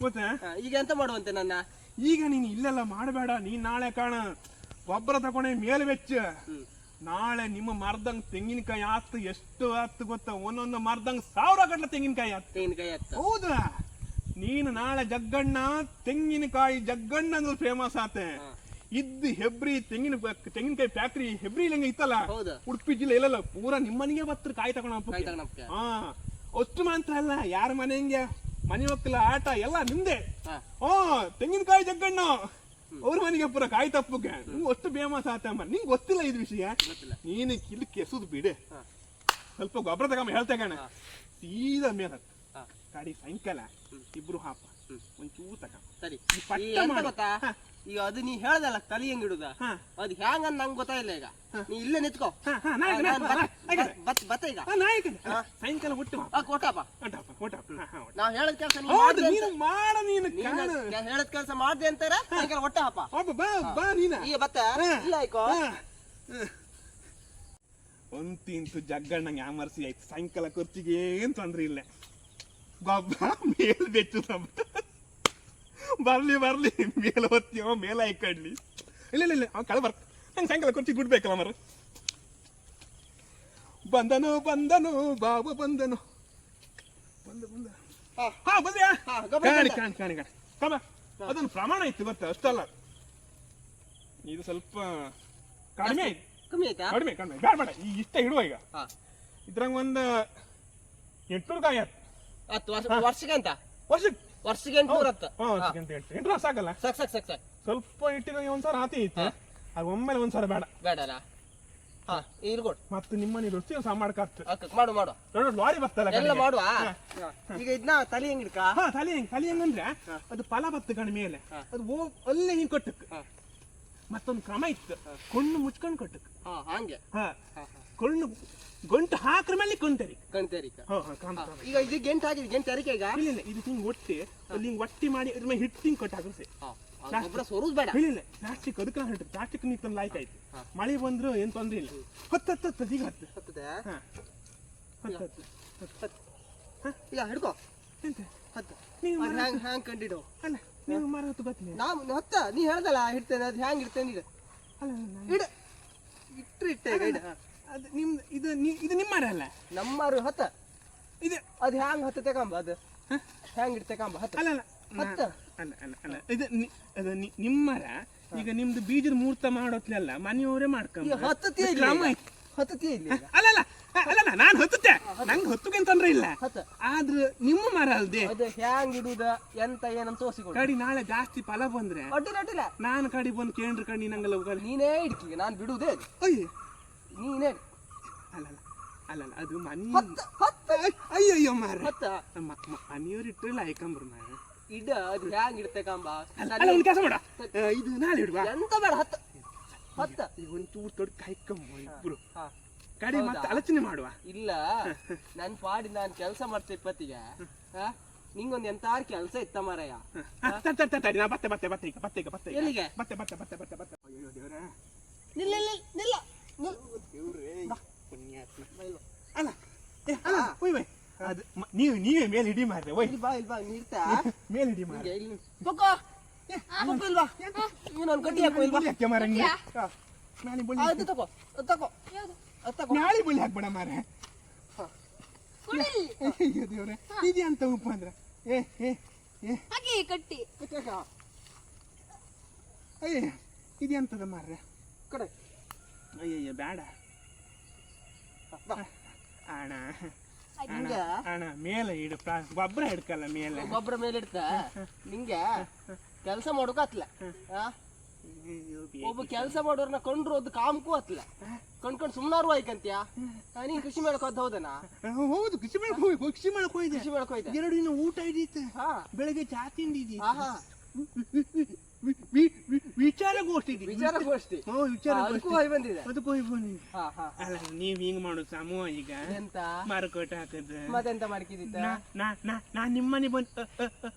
ಗೊತ್ತಾ ಹಾ, ಈಗ ಎಂತ ಮಾಡುವಂತೆ ನನ್ನ? ಈಗ ನೀನು ಇಲ್ಲೆಲ್ಲ ಮಾಡಬೇಡ ನೀನ್ ನಾಳೆ ಕಾಣ ಗೊಬ್ಬರ ತಗೊಂಡೆ ಮೇಲೆ ವೆಚ್ಚ. ನಾಳೆ ನಿಮ್ಮ ಮರ್ದಂಗ್ ತೆಂಗಿನಕಾಯಿ ಆತು ಎಷ್ಟು ಆತ್ ಗೊತ್ತಾ? ಒಂದೊಂದು ಮರ್ದಂಗ್ ಸಾವಿರ ಗಟ್ಲೆ ತೆಂಗಿನಕಾಯಿ ಆತು. ತೆಂಗಿನಕಾಯಿ ಹೌದಾ? ನೀನು ನಾಳೆ ಜಗ್ಗಣ್ಣ ತೆಂಗಿನಕಾಯಿ ಜಗ್ಗಣ್ಣ ಅಂದ್ರೆ ಫೇಮಸ್ ಆತೆ. ಇದ್ದು ಹೆಬ್ರಿ ತೆಂಗಿನ ತೆಂಗಿನಕಾಯಿ ಫ್ಯಾಕ್ಟ್ರಿ ಹೆಬ್ರಿ ಇಲ್ಲಂಗ ಇತ್ತಲ್ಲ? ಉಡುಪಿ ಜಿಲ್ಲೆ ಇಲ್ಲಲ್ಲ ಪೂರಾ ನಿಮ್ಮನಿಗೆ ಬತ್ರ ಕಾಯಿ ತಗೊಂಡ ಹಾ. ಅಷ್ಟು ಮಾತ್ರ ಅಲ್ಲ ಯಾರ ಮನೆಂಗೆ ಮನೆ ಮಕ್ಕಳ ಆಟ ಎಲ್ಲ ನಿಮ್ದೆ ಹಾ. ಓ ತೆಂಗಿನಕಾಯಿ ಜಗ್ಗಣ್ಣ. ಅವ್ರ ಮನೆಗೆ ಪುರ ಕಾಯಿ ತಪ್ಪುಗೆ. ನಿಂಗೆ ಅಷ್ಟು ಬೇಮ ಆತಮ್ಮ ನಿಂಗೆ ಗೊತ್ತಿಲ್ಲ ಇದು ವಿಷಯ? ನೀನು ಕಿಲ್ ಕೆಸುದು ಬಿಡು. ಸ್ವಲ್ಪ ಗೊಬ್ಬರ ತಗೊಂಬ ಹೇಳ್ತೆ ಕಣ. ಸೀದಾ ಮೇಲೆ ಗಾಡಿ ಸಾಯಂಕಾಲ ಇಬ್ರು ಹಾಪ. ಒಂಚೂರು ತಕ ಸರಿ. ಪಟ್ಟ ಮಾಡು. ಈಗ ಅದು ನೀ ಹೇಳ್ದಲ್ಲ ತಲೆ ಹೆಂಗ್ ಇಡುದ? ಅದ್ ಅದು ಹ್ಯಾಂಗ ನಂಗೆ ಗೊತ್ತಾಯಿಲ್ಲ ಈಗ. ನೀ ಇಲ್ಲೇ ನಿತ್ಕೋ. ಹಾ ಹಾ ನಾಯಕ ನಾನ್ ಬತ್- ಬತ್- ಬತ್- ಬತ್ತ ಈಗ. ಸಾಯಂಕಾಲ ಹುಟ್ಟು ಆ ಕೊಟ್ಟಪ್ಪ. ನಾವ್ ಹೇಳದ್ ಕೆಲಸ ಮಾಡ್ದೆ ನೀನು ಅಂತ ಮಾಡ ನೀನು ಹೇಳದ್ ಕೆಲಸ ಮಾಡ್ದೆ ಅಂತಾರ. ಸಾಯಂಕಾಲ ಹೊಟ್ಟೆ ಹಪ್ಪ ಒಬ್ಬ ಬಾ ಬಾ ನೀನ. ಈಗ ಬತ್ತ. ಇಲ್ಲ ಆಯ್ಕೋ. ಒಂತಿಂತು ಜಗ್ಗಣ್ಣಂಗೆ ಯಾಮರ್ಸಿ ಆಯ್ತು ಸಾಯಂಕಾಲ ಖರ್ಚಿಗೆ ಏನ್ ತೊಂದ್ರೆ ಇಲ್ಲ. ಗೊಬ್ಬರ ಮೇಲ್ ಬೆಚ್ಚು ಬರ್ಲಿ ಬರ್ಲಿ. ಮೇಲೆ ಹೊತ್ತೀವ ಮೇಲೆ ಹಾಕಡ್ಲಿ ಇಲ್ಲ ಇಲ್ಲ ಇಲ್ಲ. ಅವ್ನು ಕಳೆ ಬರ್ತ ನಂಗೆ ಸಾಯಂಕಾಲ ಕುರ್ಚಿ ಬಿಡ್ಬೇಕಲ್ಲ ಮರ ಬಂದನು ಬಂದನು ಬಾಬು ಬಂದನು. ಬಂದ ಬಂದ. ಹಾ. ಬಂದ್ಯಾ? ಕಾಣಿ ತಂದ. ಕಾಣಿ ಕಾಣಿ ಕಾಣಿ ಕಮ ಅದೊಂದು ಪ್ರಮಾಣ ಇತ್ತು ಬರ್ತ ಅಷ್ಟಲ್ಲ. ಇದು ಸ್ವಲ್ಪ ಕಡಿಮೆ ಕಮ್ಮಿ ಆಯ್ತಾ? ಕಡಿಮೆ ಕಡಿಮೆ. ಬೇಡ ಬೇಡ ಈ ಇಷ್ಟ ಇಡುವ ಈಗ. ಹಾ. ಇದ್ರಂಗ ಒಂದು ಎಂಟ್ನೂರು ಕಾಯಿ ಆಯ್ತು. ವರ್ಷಕ್ಕೆ ಅಂತ? ವರ್ಷಕ್ಕೆ. ವರ್ಷಕ್ಕೆ ಎಂಟ್ನೂರ ಹತ್ತು. ಎಂಟು ಎಂಟು ಸಾಕಲ್ಲ ಸಾಕ್ ಸಾಕ್ ಸಾಕ್ ಸಾಕ್. ಸ್ವಲ್ಪ ಇಟ್ಟಿದ್ರೆ ಒಂದ್ ಸಾವಿರ ಆತಿ ಇತ್ತು ಅದು ಒಮ್ಮೆಲೆ ಒಂದ್ ಸಾವಿರ ಬೇಡ. ಬೇಡಲ್ಲ ಹಾ ಇಲ್ಲಿ ಕೊಡು. ಮತ್ತೆ ನಿಮ್ಮನೆ ರೊಟ್ಟಿ ಸಹ ಮಾಡ್ಕಾಗ್ತದೆ ಮಾಡು ಮಾಡು. ನೋಡು ಲಾರಿ ಬರ್ತಲ್ಲ ಎಲ್ಲ. ಮಾಡುವ. ಈಗ ಇದನ್ನ ತಲೆ ಹೆಂಗ್ ಇಡ್ಕ ಹಾ ತಲೆ ಹೆಂಗ್ ತಲೆ ಹೆಂಗಂದ್ರೆ ಅದು ಫಲ ಬತ್ತ ಕಣ ಮೇಲೆ. ಅದು ಓ ಅಲ್ಲೇ ಹಿಂಗ್ ಕೊಟ್ಟಕ್. ಮತ್ತೊಂದು ಕ್ರಮ ಇತ್ತು. ಕಣ್ಣು ಮುಚ್ಕೊಂಡು ಕೊಟ್ಟಕ್. ಹಾ ಹಂಗೆ. ಹಾ. ಕಣ್ಣು ಗಂಟು ಹಾಕ್ರ ಮೇಲೆ ಕೊಂತರಿ. ಕಣ್ತೇರಿಕ ಹಾ ಹಾ ಕಾಮ ಹಾ, ಈಗ ಇದು ಗೆಂಟ್ ಆಗಿದೆ ಗೆಂಟ್ ಅರಿಕೆ ಈಗ ಇಲ್ಲ ಇಲ್ಲ ಇದು ಹಿಂಗ್ ಒಟ್ಟಿ ಅಲ್ಲಿ ಹಿಂಗ್ ಒಟ್ಟಿ ಮಾಡಿ ಅದ್ರ ಮೇಲೆ ಹಿಟ್ಟು ಹಿಂಗ್ ಕೊಟ್ಟಾಗ ಸರಿ ಹಾ, ಆ ಗೊಬ್ಬರ ಸೋರುದ್ ಬೇಡ. ಇಲ್ಲ ಇಲ್ಲ ಪ್ಲಾಸ್ಟಿಕ್ ಅದಕ್ಕೆ ಹೇಳ್ರಿ ಪ್ಲಾಸ್ಟಿಕ್ ನಿಂತಂದು ಲಾಯ್ಕ್ ಆಯ್ತು. ಮಳೆ ಬಂದ್ರು ಏನ್ ತೊಂದ್ರೆ ಇಲ್ಲ. ಹತ್ತು ಹತ್ತು ಹತ್ತು ಈಗ ಹತ್ತು. ಹತ್ತದೆ? ಹಾ. ಹತ್ತು ಹತ್ತು ಹತ್ತು. ಈಗ ಹಿಡ್ಕೋ. ಎಂತ? ಹತ್ತು. ನೀವು ಹ್ಯಾಂಗ್ ಹ್ಯಾಂಗ್ ಕಂಡಿಡು? ಅಲ್ಲ ನೀವು ಮರ ಹತ್ತು ಬತ್ತಲಿ ನಾ ಹತ್ತ ನೀ ಹೇಳ್ದಲ್ಲ ಹಿಡ್ತೇನೆ ಅದು ಹ್ಯಾಂಗ್ ಇಡ್ತೇನೆ ಇಡು ಅಲ್ಲ ಇಡು. ಇಟ್ರು ಇಟ್ಟೆ ಈಗ ಇಡು ಅದು ನಿಮ್ದು ಇದು ಇದು ನಿಮ್ಮ ಮರ ಅಲ್ಲ? ನಮ್ಮಾರು ಹತ್ತ. ಇದು ಅದು ಹ್ಯಾಂಗ್ ಹತ್ತ ತಗೊಂಬ ಅದು? ಹ್ಯಾಂಗ ಇಡ್ ತಗೊಂಬ ಹತ್ತ. ಅಲ್ಲ ಅಲ್ಲ ಹತ್ತ. ಅಲ್ಲ ಅಲ್ಲ ಅಲ್ಲ. ಇದು ಅದು ನಿ- ನಿಮ್ಮ ಮರ ಈಗ ನಿಮ್ದು ಬೀಜದ ಮುಹೂರ್ತ ಮಾಡೋತ್ಲೆಲ್ಲ ಮನೆಯವರೇ ಈಗ ಮಾಡ್ಕೊಂಬ ಹತ್ತತಿ ಐತಿ. ಹತ್ತತಿ ಇಲ್ಲ. ಅಲ್ಲ ಅಲ್ಲ ಅಲ್ಲ ನಾನು ಹತ್ತುತ್ತೆ ನಂಗೆ ಹತ್ತುಗೆ ತೊಂದ್ರೆ ಇಲ್ಲ. ಆದ್ರೆ ನಿಮ್ಮ ಮರ ಅಲ್ದೆ ಅದು ಹ್ಯಾಂಗ್ ಇಡುದ ಎಂತ ಏನಂತ ತೋರಿಸಿಕೊಡು. ಕಡಿ ನಾಳೆ ಜಾಸ್ತಿ ಫಲ ಬಂದ್ರೆ ಅಡ್ಡಿಲ್ಲ ಅಡ್ಡಿಲ್ಲ. ನಾನು ಕಡಿ ಬಂದು ಕೇಂದ್ರ ಕಡಿ ನಂಗೆಲ್ಲ ನೀನೇ ಇಡ್ಕಿ ನಾನು ಬಿಡುವುದೇ ಅದು. ಅಯ್ಯ. ನೀನೇ ಇಡು. ಅಲ್ಲ ಅಲ್ಲ ಅಲ್ಲ ಅಲ್ಲ ಅದು ಮನಿ ಅಯ್ಯಯ್ಯೋ ಮಾರ ಹತ್ತ. ಮನೆಯವ್ರು ಇಟ್ಟಿರಲ್ಲ ಆಯ್ಕೊಂಬ್ರು ಮಾರ ಇಡ ಅದು ಹ್ಯಾಂಗ್ ಇಡ್ತಕಂಬ? ಒಂದು ಕೆಲಸ ಮಾಡ. ಇದು ನಾಳೆ ಇಡುವ. ಎಂತ ಬೇಡ ಹತ್ತ. ಹತ್ತ. ಈಗ ಒಂದು ಚೂರು ತೊಡ್ ಕಾಯ್ಕೊಂಬ ಇಬ್ರು. ಕಡಿ? ಮತ್ತೆ ಆಲೋಚನೆ ಮಾಡುವ. ಇಲ್ಲ. ನನ್ ಪಾಡಿ ನಾನು ಕೆಲಸ ಮಾಡ್ತೆ ಇಪ್ಪತ್ತಿಗೆ. ನಿಂಗೊಂದ್ ಎಂತಾರು ಕೆಲಸ ಇತ್ತ ಮಾರಯ್ಯ ತಡಿ, ನಾ ಬತ್ತೆ ಬತ್ತೆ ಬತ್ತೆ ಈಗ ಬತ್ತೆ ಈಗ ಬತ್ತೆ ಎಲ್ಲಿಗೆ? ಬತ್ತೆ ಬತ್ತೆ ಬತ್ತೆ ಬತ್ತೆ ಬತ್ತೆ. ಅಯ್ಯೋ ದೇವರೇ. ನಿಲ್ಲ ನಿಲ್ಲ ನಿಲ್ಲ. ಅದು ನೀವು ನೀವೇ ಮೇಲೆ ಹಿಡಿ ಒಯ್ ಇಲ್ಲಿ ಬಾ ಇಲ್ಲಿ ಬಾ ನೀಡ್ತಾ ಮೇಲೆ ಹಿಡಿ ಇಲ್ಲಿ ತಗೋ ತಗೋ ಇಲ್ವಾ? ಕಟ್ಟಿ ಗಟ್ಟಿ ಹಾಕೋ ಇಲ್ವಾ? ಹಂಗೆ. ಹಾ, ನಾಳೆ ಬುಳ್ಳಿ ಅದು ತಗೋ ಅದು ತಗೋ. ನಾಳೆ ಬುಳ್ಳಿ ಹಾಕ್ಬೇಡ ಮಾರೆ ಅಯ್ಯೋ ದೇವ್ರೆ. ಇದೆ ಅಂತ ಉಪ್ಪು ಅಂದ್ರೆ? ಏ ಏ ಏ. ಹಾಗೆ ಕಟ್ಟಿ. ಅಯ್ಯ ಇದೆ ಅಂತದ ಮಾರ್ರೆ? ಕಡೆ. ಅಯ್ಯಯ್ಯ ಬೇಡ. ಅಣ್ಣ ಅಣ್ಣ ಮೇಲೆ ಇಡು ಗೊಬ್ಬರ ಹಿಡ್ಕಲ್ಲ ಮೇಲೆ. ಗೊಬ್ಬರ ಮೇಲೆ ಇಡ್ತ ನಿಂಗೆ? ಕೆಲಸ ಮಾಡೋಕೆ ಹತ್ಲ. ಆ? ಅಯ್ಯೋ, ಬೇ- ಒಬ್ಬ ಕೆಲಸ ಮಾಡೋರ್ನ ಕಂಡ್ರು ಅದು ಕಾಮಕ್ಕೂ ಹತ್ಲ. ಕೊಂಡ್ಕೊಂಡು ಸುಮ್ನಾರು ಆಯ್ಕಂತ್ಯ ನೀನ್ ಕೃಷಿ ಮೇಳಕ್ ಹೋದ್ ಹೌದನಾ? ಹೌದು ಕೃಷಿ ಮೇಳಕ್ ಹೋಗಿ ಕೃಷಿ ಮೇಳಕ್ ಹೋಯ್ತು ಕೃಷಿ ಮೇಳಕ್ ಹೋಯ್ತು ಎರಡು ದಿನ ಊಟ ಹಿಡೀತ ಬೆಳಗ್ಗೆ ಚಾ ತಿಂದಿದ್ದಿ ಗೋಷ್ಠಿ ವಿಚಾರಗೋಷ್ಠಿ ಇದೆ. ವಿಚಾರಗೋಷ್ಠಿ. ವಿಚಾರ ವಿಚಾರಗೋಷ್ಠಿ. ಅದಕ್ಕೂ ಹೋಗಿ ಬಂದಿದೆ. ಅದು ಹೋಗಿ ಬಂದಿದ್ದೆ ಹಾ ಹಾ. ಅಲ್ಲ ನೀವ್ ಹಿಂಗ್ ಮಾಡು ಸಮೂಹ ಈಗ? ಎಂತ? ಮಾರುಕಟ್ಟೆ ಹಾಕದ. ಮತ್ತೆಂತ ಮಾಡ್ಕಿದ್ದಿತ್ತ ನಾ ನಾ ನಾ ನಾ ನಿಮ್ಮನೆ ಬಂದ್ ಅ, ಅ, ಅ,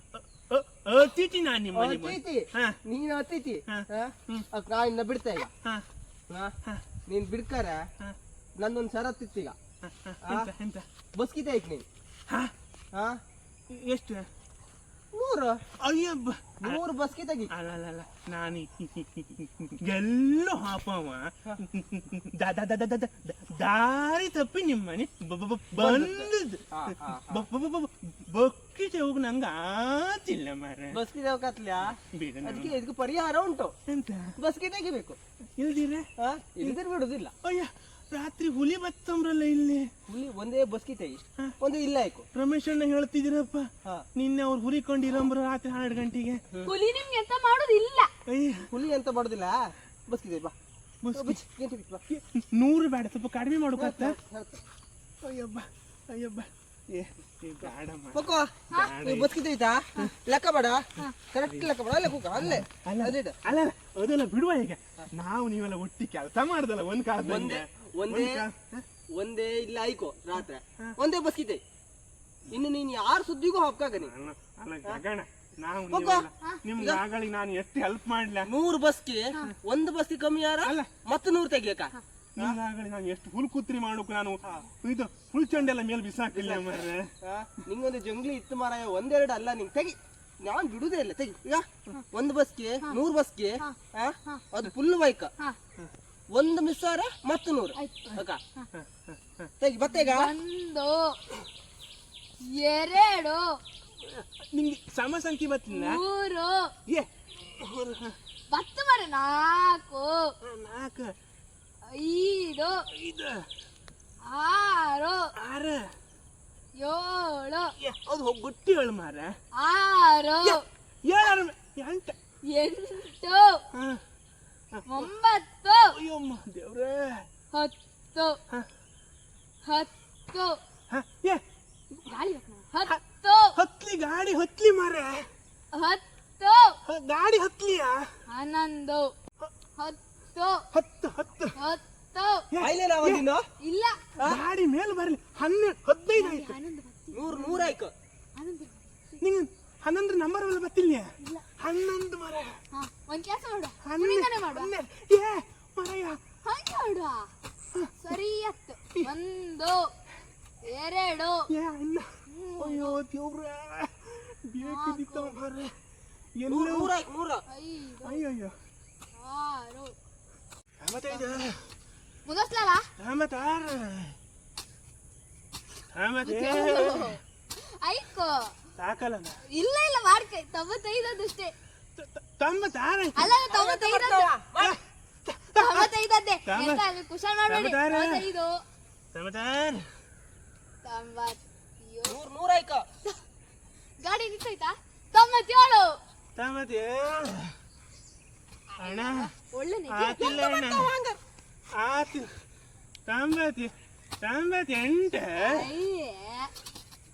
ಅ, ಅ, ಅತಿಥಿ ನಾ ನಿಮ್ಮನೆ ಬಂದ್. ಅತಿಥಿ? ಹಾ. ನೀನ್ ಅತಿಥಿ? ಹಾ. ಹಾ? ಅಕ್ ನಾ ಇನ್ನ ಬಿಡ್ತಾ ಈಗ ಹಾ. ಹಾ? ಹಾ. ನೀನ್ ಬಿಡ್ಕಾರ? ಹಾ. ನಂದೊಂದ್ ಷರತ್ ಇತ್ತೀಗ. ಹಾ, ಹಾ, ಎಂತ ಎಂತ? ಬಸ್ಕಿತ ಐತ್ ನೀನ್. ಹಾ. ಹಾ? ಎಷ್ಟು? ನೂರು ಅಯ್ಯಬ್ಬ ಮೂರು ಬಸ್ಕಿ ತೆಗಿ. ಅಲ್ಲ ಅಲ್ಲ ಅಲ್ಲ ನಾನು. ಎಲ್ಲೋ ಹಾಪವ ದಾರಿ ತಪ್ಪಿ ನಿಮ್ಮನೆ ಮನೆ ಬಂದದ್ದು. ಹಾ, ಹಾ, ಬ- ಬ- ಬ- ಬ- ನಂಗೆ ಆತಿಲ್ಲ ಮಾರ ಬಸ್ಕಿ ಚೌಕ್ ಬೇಡ ಅದಕ್ಕೆ ಇದಕ್ಕೆ ಪರಿಹಾರ ಉಂಟು. ಎಂತ? ಬಸ್ಕಿ ತೆಗಿಬೇಕು. ಇಲ್ದಿರ ಇಲ್ದಿರ್ ಬಿಡುದಿಲ್ಲ. ಅಯ್ಯ ರಾತ್ರಿ ಹುಲಿ ಬತ್ತಂಬ್ರಲ್ಲ ಇಲ್ಲಿ? ಹುಲಿ ಒಂದೇ ಬಸ್ಕಿತೆ ಒಂದು ಇಲ್ಲ ಆಯ್ಕು. ರಮೇಶ್ ಅಣ್ಣ ಹೇಳ್ತಿದ್ದೀರಪ್ಪ. ನಿನ್ನೆ ಅವ್ರು ಹುರಿಕೊಂಡಿರಂಬ್ರ ರಾತ್ರಿ ಹನ್ನೆರಡು ಗಂಟೆಗೆ. ಹುಲಿ ನಿಮ್ಗೆ ಎಂತ ಮಾಡೋದಿಲ್ಲ. ಅಯ್ಯ. ಹುಲಿ ಎಂತ ಮಾಡೋದಿಲ್ಲ? ಬಸ್ಕಿದೆ ಬಾ. ನೂರು ಬೇಡ ಸ್ವಲ್ಪ ಕಡಿಮೆ ಮಾಡೋಕತ್ತ. ಅಯ್ಯಬ್ಬ ಅಯ್ಯಬ್ಬ. ಏ ಲೆಕ್ಕ ಬೇಡ. ಕರೆಕ್ಟ್ ಲೆಕ್ಕ ಬೇಡ. ಅಲ್ಲೇ ಕೂಗ ಅಲ್ಲೇ. ಅಲ್ಲ ಅದೆಲ್ಲ ಬಿಡುವ ಈಗ. ನಾವು ನೀವೆಲ್ಲ ಒಟ್ಟಿ ಕೆಲಸ ಮಾಡ್ದಲ್ಲ ಒಂದ್ ಕಾಲದಲ್ಲಿ. ಒಂದೇ ಒಂದೇ ಇಲ್ಲ ಆಯ್ಕೋ ರಾತ್ರಿ. ಒಂದೇ ಬಸ್ ಇದೆ. ಇನ್ನು ನೀನ್ ಯಾರ ಸುದ್ದಿಗೂ. ನೀವೆಲ್ಲ. ನಿಮ್ಗೆ ಆಗಳಿಗೆ ನಾನು ಎಷ್ಟು ಹೆಲ್ಪ್ ಮಾಡ್ಲ? ನೂರು ಬಸ್ಗೆ ಒಂದು ಬಸ್ಕಿ ಕಮ್ಮಿ ಯಾರ. ಮತ್ತೆ ನೂರು ತೆಗಿಯಕ? ನಿಮ್ಗೆ ಆಗಳಿಗೆ ನಾನು ಎಷ್ಟು ಹುಲ್ ಕುತ್ರಿ ಮಾಡೋಕೆ ನಾನು. ಇದು ಹುಲ್ ಚಂಡೆಲ್ಲ ಮೇಲೆ ಬಿಸಾಕಿಲ್ಲ ಮಾರ್ರೆ. ನಿಂಗೊಂದು ಜಂಗ್ಲಿ ಇತ್ತು ಮಾರಾಯ ಒಂದೆರಡು ಅಲ್ಲ ನಿಂಗೆ ತೆಗಿ. ನಾನ್ ಬಿಡುದೇ ಇಲ್ಲ ತೆಗಿ. ಈಗ ಒಂದು ಬಸ್ಗೆ ನೂರ್ ಬಸ್ಗೆ? ಅದು ಫುಲ್ ಬೈಕ್ ಒಂದು ಮಿಸ್ ಆರ ಮತ್ತು ನೂರು. ಅಕ್ಕ ತೆಗಿ ಬತ್ತೆಗ ಒಂದು ಎರಡು ನಿಂಗೆ ಸಮ ಸಂಖ್ಯೆ ಬತ್ತಿನ ಮೂರು. ಏ. ಬತ್ತು ಮರ ನಾಲ್ಕು. ನಾಲ್ಕು. ಐದು. ಐದು. ಆರು. ಆರು. ಏಳು. ಅದು ಹೋಗಿ ಗುಟ್ಟಿ ಹೇಳು ಮಾರ ಆರು. ಏಳು ಎಂಟು. ಎಂಟು. ಹಾ. ಒಂಬತ್ತು. ಅಯ್ಯಮ್ಮ ದೇವ್ರೇ. ಹತ್ತು. ಹತ್ತು. ಏ. ಗಾಳಿ ಹತ್ತು. ಹತ್ಲಿ ಗಾಡಿ ಹತ್ಲಿ ಮಾರೆ. ಹತ್ತು. ಗಾಡಿ ಹತ್ಲಿಯಾ? ಹನ್ನೊಂದು. ಹತ್ತು. ಹತ್ತು ಹತ್ತು. ಹತ್ತು. ನಾವು ದಿನ ಇಲ್ಲ. ಗಾಡಿ ಮೇಲೆ ಬರ್ಲಿ. ಹನ್ನೆರಡು ಹದಿನೈದು ಆಯ್ತು. ನೂರ್ ನೂರಾಯ್ತು ನಿಂಗೆ ಹನ್ನೊಂದು ನಂಬರ್ ಎಲ್ಲ ಬರ್ತಿಲ್ಲ ಹನ್ನೊಂದು ಮರ. ಹಾ ಒಂದ್ ಕೆಲಸ ಮಾಡು. ಹನ್ನೊಂದನೇ ಮಾಡು. ಏ ಮರಯ್ಯ ಹಂಗೆ ಮಾಡು. ಸರಿ ಅತ್ತು ಒಂದು ಎರಡು. ಏ ಅಣ್ಣ ಅಯ್ಯೋ ದೇವ್ರ. ಬೇಕಿದ್ದಿತ್ತ ಮರ. ನೂರ್ ಎಲ್ಲೋ ಮೂರ ಐದು. ಅಯ್ಯೋ ಅಯ್ಯೋ ಆರು. ಮತ್ತೈದು ಮುಗಿಸ್ಲಲ್ಲ? ಆರು ಮತ್ತೆ ಐಕೋ ಸಾಕಲ್ಲ ಇಲ್ಲ ಇಲ್ಲ ಮಾಡ್ಕೆ. ತೊಂಬತ್ತೈದು ಅಷ್ಟೇ ತೊಂಬತ್ತಾರು ಅಲ್ಲ ತೊಂಬತ್ತೈದು ತೊಂಬತ್ತೈದದ್ದೇ. ಕುಶಲ್ ಮಾಡ್ಬೇಡಿ ತೊಂಬತ್ತಾರು. ತೊಂಬತ್ತೈದು. ತೊಂಬತ್ತಾರು. ತೊಂಬತ್ತೇಳು ನೂರ್ ಐಕ ಗಾಡಿ ನಿಂತೋಯ್ತಾ ತೊಂಬತ್ತೇಳು. ತೊಂಬತ್ತೇಳು. ಅಣ್ಣ ಒಳ್ಳೆ. ಆತಿಲ್ಲ ಅಣ್ಣ. ಆತು ತೊಂಬತ್ತಿ ತೊಂಬತ್ತೆಂಟು.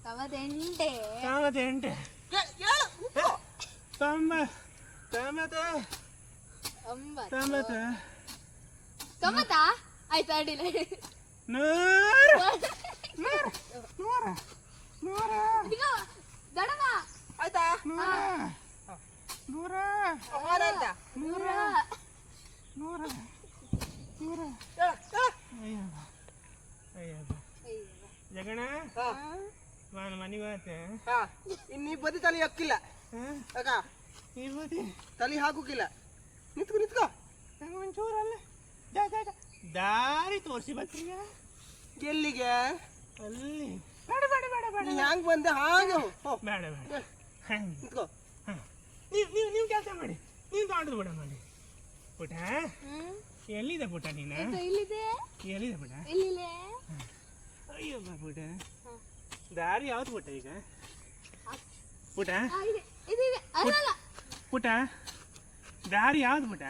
ತೊಂಬತ್ತೆಂಟೆ ತೊಂಬತ್ತೆಂಟು ತೊಂಬ ತೊಂಬತ್ತು. ಒಂಬತ್ತು ತೊಂಬತ್ತು? ಆಯ್ತು ಅಡಿಲ ನೂರು. ನೂರ. ನೂರ. ನೂರ. ದಡವ ಆಯ್ತಾ? ನೂರ. ನೂರ. ಜಗಣ ನಾನು ಮನೆಗೆ ಹೋಗ್ತೆ ಹಾ ಇನ್ ನೀ ಬದಿ ತಲೆ ಹಾಕಿಲ್ಲ ಅಕ್ಕ ಈ ಬದಿ? ತಲೆ ಹಾಕೋಕಿಲ್ಲ. ನಿತ್ಕೊ ನಿಂತ್ಕೊ. ನಂಗೆ ಒಂಚೂರಲ್ಲ. ಜಾ ಜಾ ಜಾ. ದಾರಿ ತೋರಿಸಿ ಬರ್ತೀಯ ಎಲ್ಲಿಗೆ? ಅಲ್ಲಿ. ಬೇಡ ಬೇಡ ಬೇಡ ಬೇಡ. ನೀ ಹ್ಯಾಂಗ್ ಬಂದೆ ಹಾಗೆ ಬೇಡ ಬೇಡ. ಹಂಗೆ. ನಿಂತ್ಕೊ. ನೀವು ನೀವು ನೀವು ಕೆಲಸ ಮಾಡಿ. ನೀವು ತಗೊಂಡು ಬಿಡ ಮಾಡಿ ಪುಟ? ಹ್ಮ್ ಎಲ್ಲಿದೆ ಪುಟ ನೀನು? ಎಲ್ಲಿದೆ ಇಲ್ಲಿದೆ? ಎಲ್ಲಿದೆ ಪುಟ? ಇಲ್ಲಿದೆ ಅಯ್ಯೋ ಬಾ ಪುಟ. ದಾರಿ ಯಾವ್ದು ಪುಟ ಈಗ? ಪುಟ ಪುಟ ದಾರಿ ಯಾವ್ದು ಪುಟ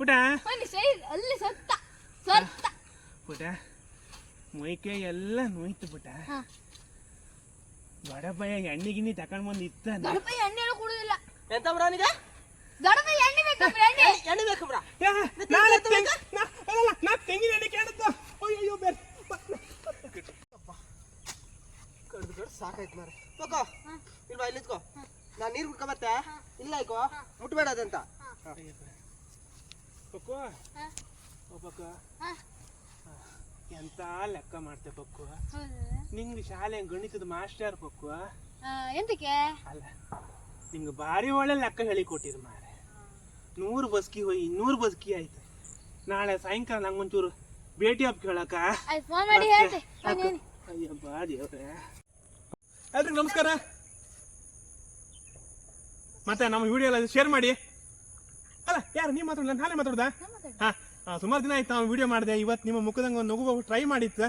ಪುಟ ಅಲ್ಲಿ ಸತ್ತ ಸತ್ತ. ಪುಟ ಮೊಯ್ಕೆ ಎಲ್ಲ ನೋಯ್ತು ಪುಟ ಹಾ. ದೊಡ್ಡಪ್ಪಯ್ಯ ಎಣ್ಣೆ ಗಿಣ್ಣಿ ತಕೊಂಡ್ ಬಂದು ಇತ್ತ ದಡಪ ಎಣ್ಣೆ ಕುಡುದಿಲ್ಲ. ಎಂತ ಬ್ರಾನಿಗೆ ದಡಪ ಎಣ್ಣೆ ಬೇಕು ಎಣ್ಣೆ. ಎಣ್ಣೆ ಬೇಕು ಬ್ರಾ. ನಾ ತೆಂಗಿನ ಎಣ್ಣೆ ಕೇಳುತ್ತೋ ಅಯ್ಯೋ ಬೇರೆ ಕಡ್ದು ಸಾಕಾಯ್ತು ಮಾರ ಹೋಗೋ ಇಲ್ವಾ ನಾನು ನೀರು ಕುಡ್ಕೊ ಬರ್ತೆ? ಇಲ್ಲ ಆಯ್ಕೋ? ಮುಟ್ಬೇಡ ಅದಂತ ಪಕ್ಕು. ಪಕ್ಕ. ಎಂತ ಲೆಕ್ಕ ಮಾಡ್ತೆ ಪಕ್ಕು? ಹೌದಾ? ನಿಂಗೆ ಶಾಲೆ ಗಣಿತದ ಮಾಸ್ಟರ್ ಪಕ್ಕು? ಎಂತಕ್ಕೆ? ಅಲ್ಲ ನಿಂಗೆ ಭಾರಿ ಒಳ್ಳೆ ಲೆಕ್ಕ ಹೇಳಿ ಕೊಟ್ಟಿರು ಮಾರೆ ನೂರು ಬಸ್ಕಿ ಹೋಯ್ ಇನ್ನೂರು ಬಸ್ಕಿ ಆಯ್ತು. ನಾಳೆ ಸಾಯಂಕಾಲ ನಂಗೊಂಚೂರು ಭೇಟಿ ಹಬ್ಬ ಕೇಳಕ್ಕ ಅಯ್ಯಪ್ಪ ಫೋನ್ ಮಾಡಿ ಹೇಳ್ತೆ. ಬನ್ನಿ ಬನ್ನಿ. ಅಯ್ಯ ಬಾ ದೇವ್ರೆ. ಎಲ್ರಿಗೂ ನಮಸ್ಕಾರ. ಮತ್ತೆ ನಮ್ಮ ವಿಡಿಯೋ ಎಲ್ಲ ಶೇರ್ ಮಾಡಿ. ಅಲ್ಲ ಯಾರು ನೀವು ಮಾತಾಡಲ್ಲ ನಾನೇ ಮಾತಾಡ್ದ? ಹಾಂ ಸುಮಾರು ದಿನ ಆಯ್ತು ನಾವು ವಿಡಿಯೋ ಮಾಡಿದೆ. ಇವತ್ತು ನಿಮ್ಮ ಮುಖದಂಗೆ ಒಂದು ನಗು ಟ್ರೈ ಮಾಡಿತ್ತು.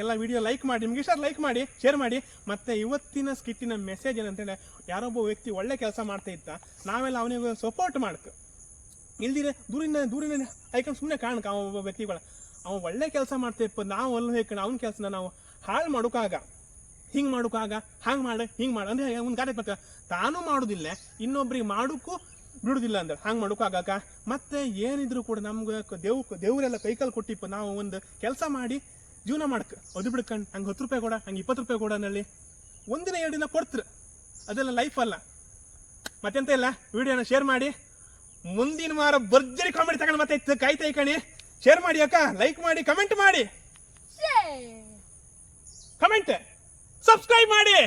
ಎಲ್ಲ ವಿಡಿಯೋ ಲೈಕ್ ಮಾಡಿ ನಿಮ್ಗೆ ಇಷ್ಟ ಲೈಕ್ ಮಾಡಿ ಶೇರ್ ಮಾಡಿ. ಮತ್ತೆ ಇವತ್ತಿನ ಸ್ಕಿಟ್ಟಿನ ಮೆಸೇಜ್ ಏನಂತೇಳಿ ಯಾರೊಬ್ಬ ವ್ಯಕ್ತಿ ಒಳ್ಳೆ ಕೆಲಸ ಮಾಡ್ತಾ ಇತ್ತ ನಾವೆಲ್ಲ ಅವನಿಗೆ ಸಪೋರ್ಟ್ ಮಾಡ್ತು. ಇಲ್ದಿರೆ ದೂರಿನ ದೂರಿನ ಐಕನ್ ಸುಮ್ಮನೆ ಕಾಣಕ್ಕೆ ಅವ ಒಬ್ಬ ವ್ಯಕ್ತಿಗಳ. ಅವ ಒಳ್ಳೆ ಕೆಲಸ ಮಾಡ್ತಾ ಇಪ್ಪ ನಾವು ಅಲ್ಲಿ ಹೋಗ್ಕೊಂಡು ಅವನ ಕೆಲಸನ ನಾವು ಹಾಳು ಮಾಡೋಕ್ಕಾಗ ಹಿಂಗೆ ಆಗ? ಹಂಗೆ ಮಾಡ ಹಿಂಗೆ ಮಾಡ. ಅಂದರೆ ಒಂದು ಗಾಡಿ ಮತ್ತೆ ತಾನು ಮಾಡೋದಿಲ್ಲ ಇನ್ನೊಬ್ರಿಗೆ ಮಾಡೋಕ್ಕೂ ಬಿಡುದಿಲ್ಲ ಅಂದ್ರೆ ಹಂಗೆ ಆಗಾಕ? ಮತ್ತೆ ಏನಿದ್ರು ಕೂಡ ನಮ್ಗೆ ದೇವ್ ದೇವರೆಲ್ಲ ಕೈಕಾಲು ಕೊಟ್ಟಿಪ್ಪ ನಾವು ಒಂದು ಕೆಲಸ ಮಾಡಿ ಜೀವನ ಮಾಡಕ್. ಅದು ಬಿಡ್ಕಂಡು ಹಂಗೆ ಹತ್ತು ರೂಪಾಯಿ ಕೊಡ ಹಂಗೆ ಇಪ್ಪತ್ತು ರೂಪಾಯಿ ಕೊಡ ನಲ್ಲಿ ಒಂದಿನ ಎರಡು ದಿನ ಕೊಡ್ತ್ರು. ಅದೆಲ್ಲ ಲೈಫ್ ಅಲ್ಲ. ಮತ್ತೆಂತ ಇಲ್ಲ? ವಿಡಿಯೋನ ಶೇರ್ ಮಾಡಿ. ಮುಂದಿನ ವಾರ ಭರ್ಜರಿ ಕಾಮೆಂಟ್ ತಗೊಂಡು ಮತ್ತೆ ಕೈ ಕಾಯ್ತಾ ಇಕಣಿ ಶೇರ್ ಮಾಡಿ ಅಕ್ಕ. ಲೈಕ್ ಮಾಡಿ ಕಮೆಂಟ್ ಮಾಡಿ. ಕಮೆಂಟ್ ಸಬ್ಸ್ಕ್ರೈಬ್ ಮಾಡಿ.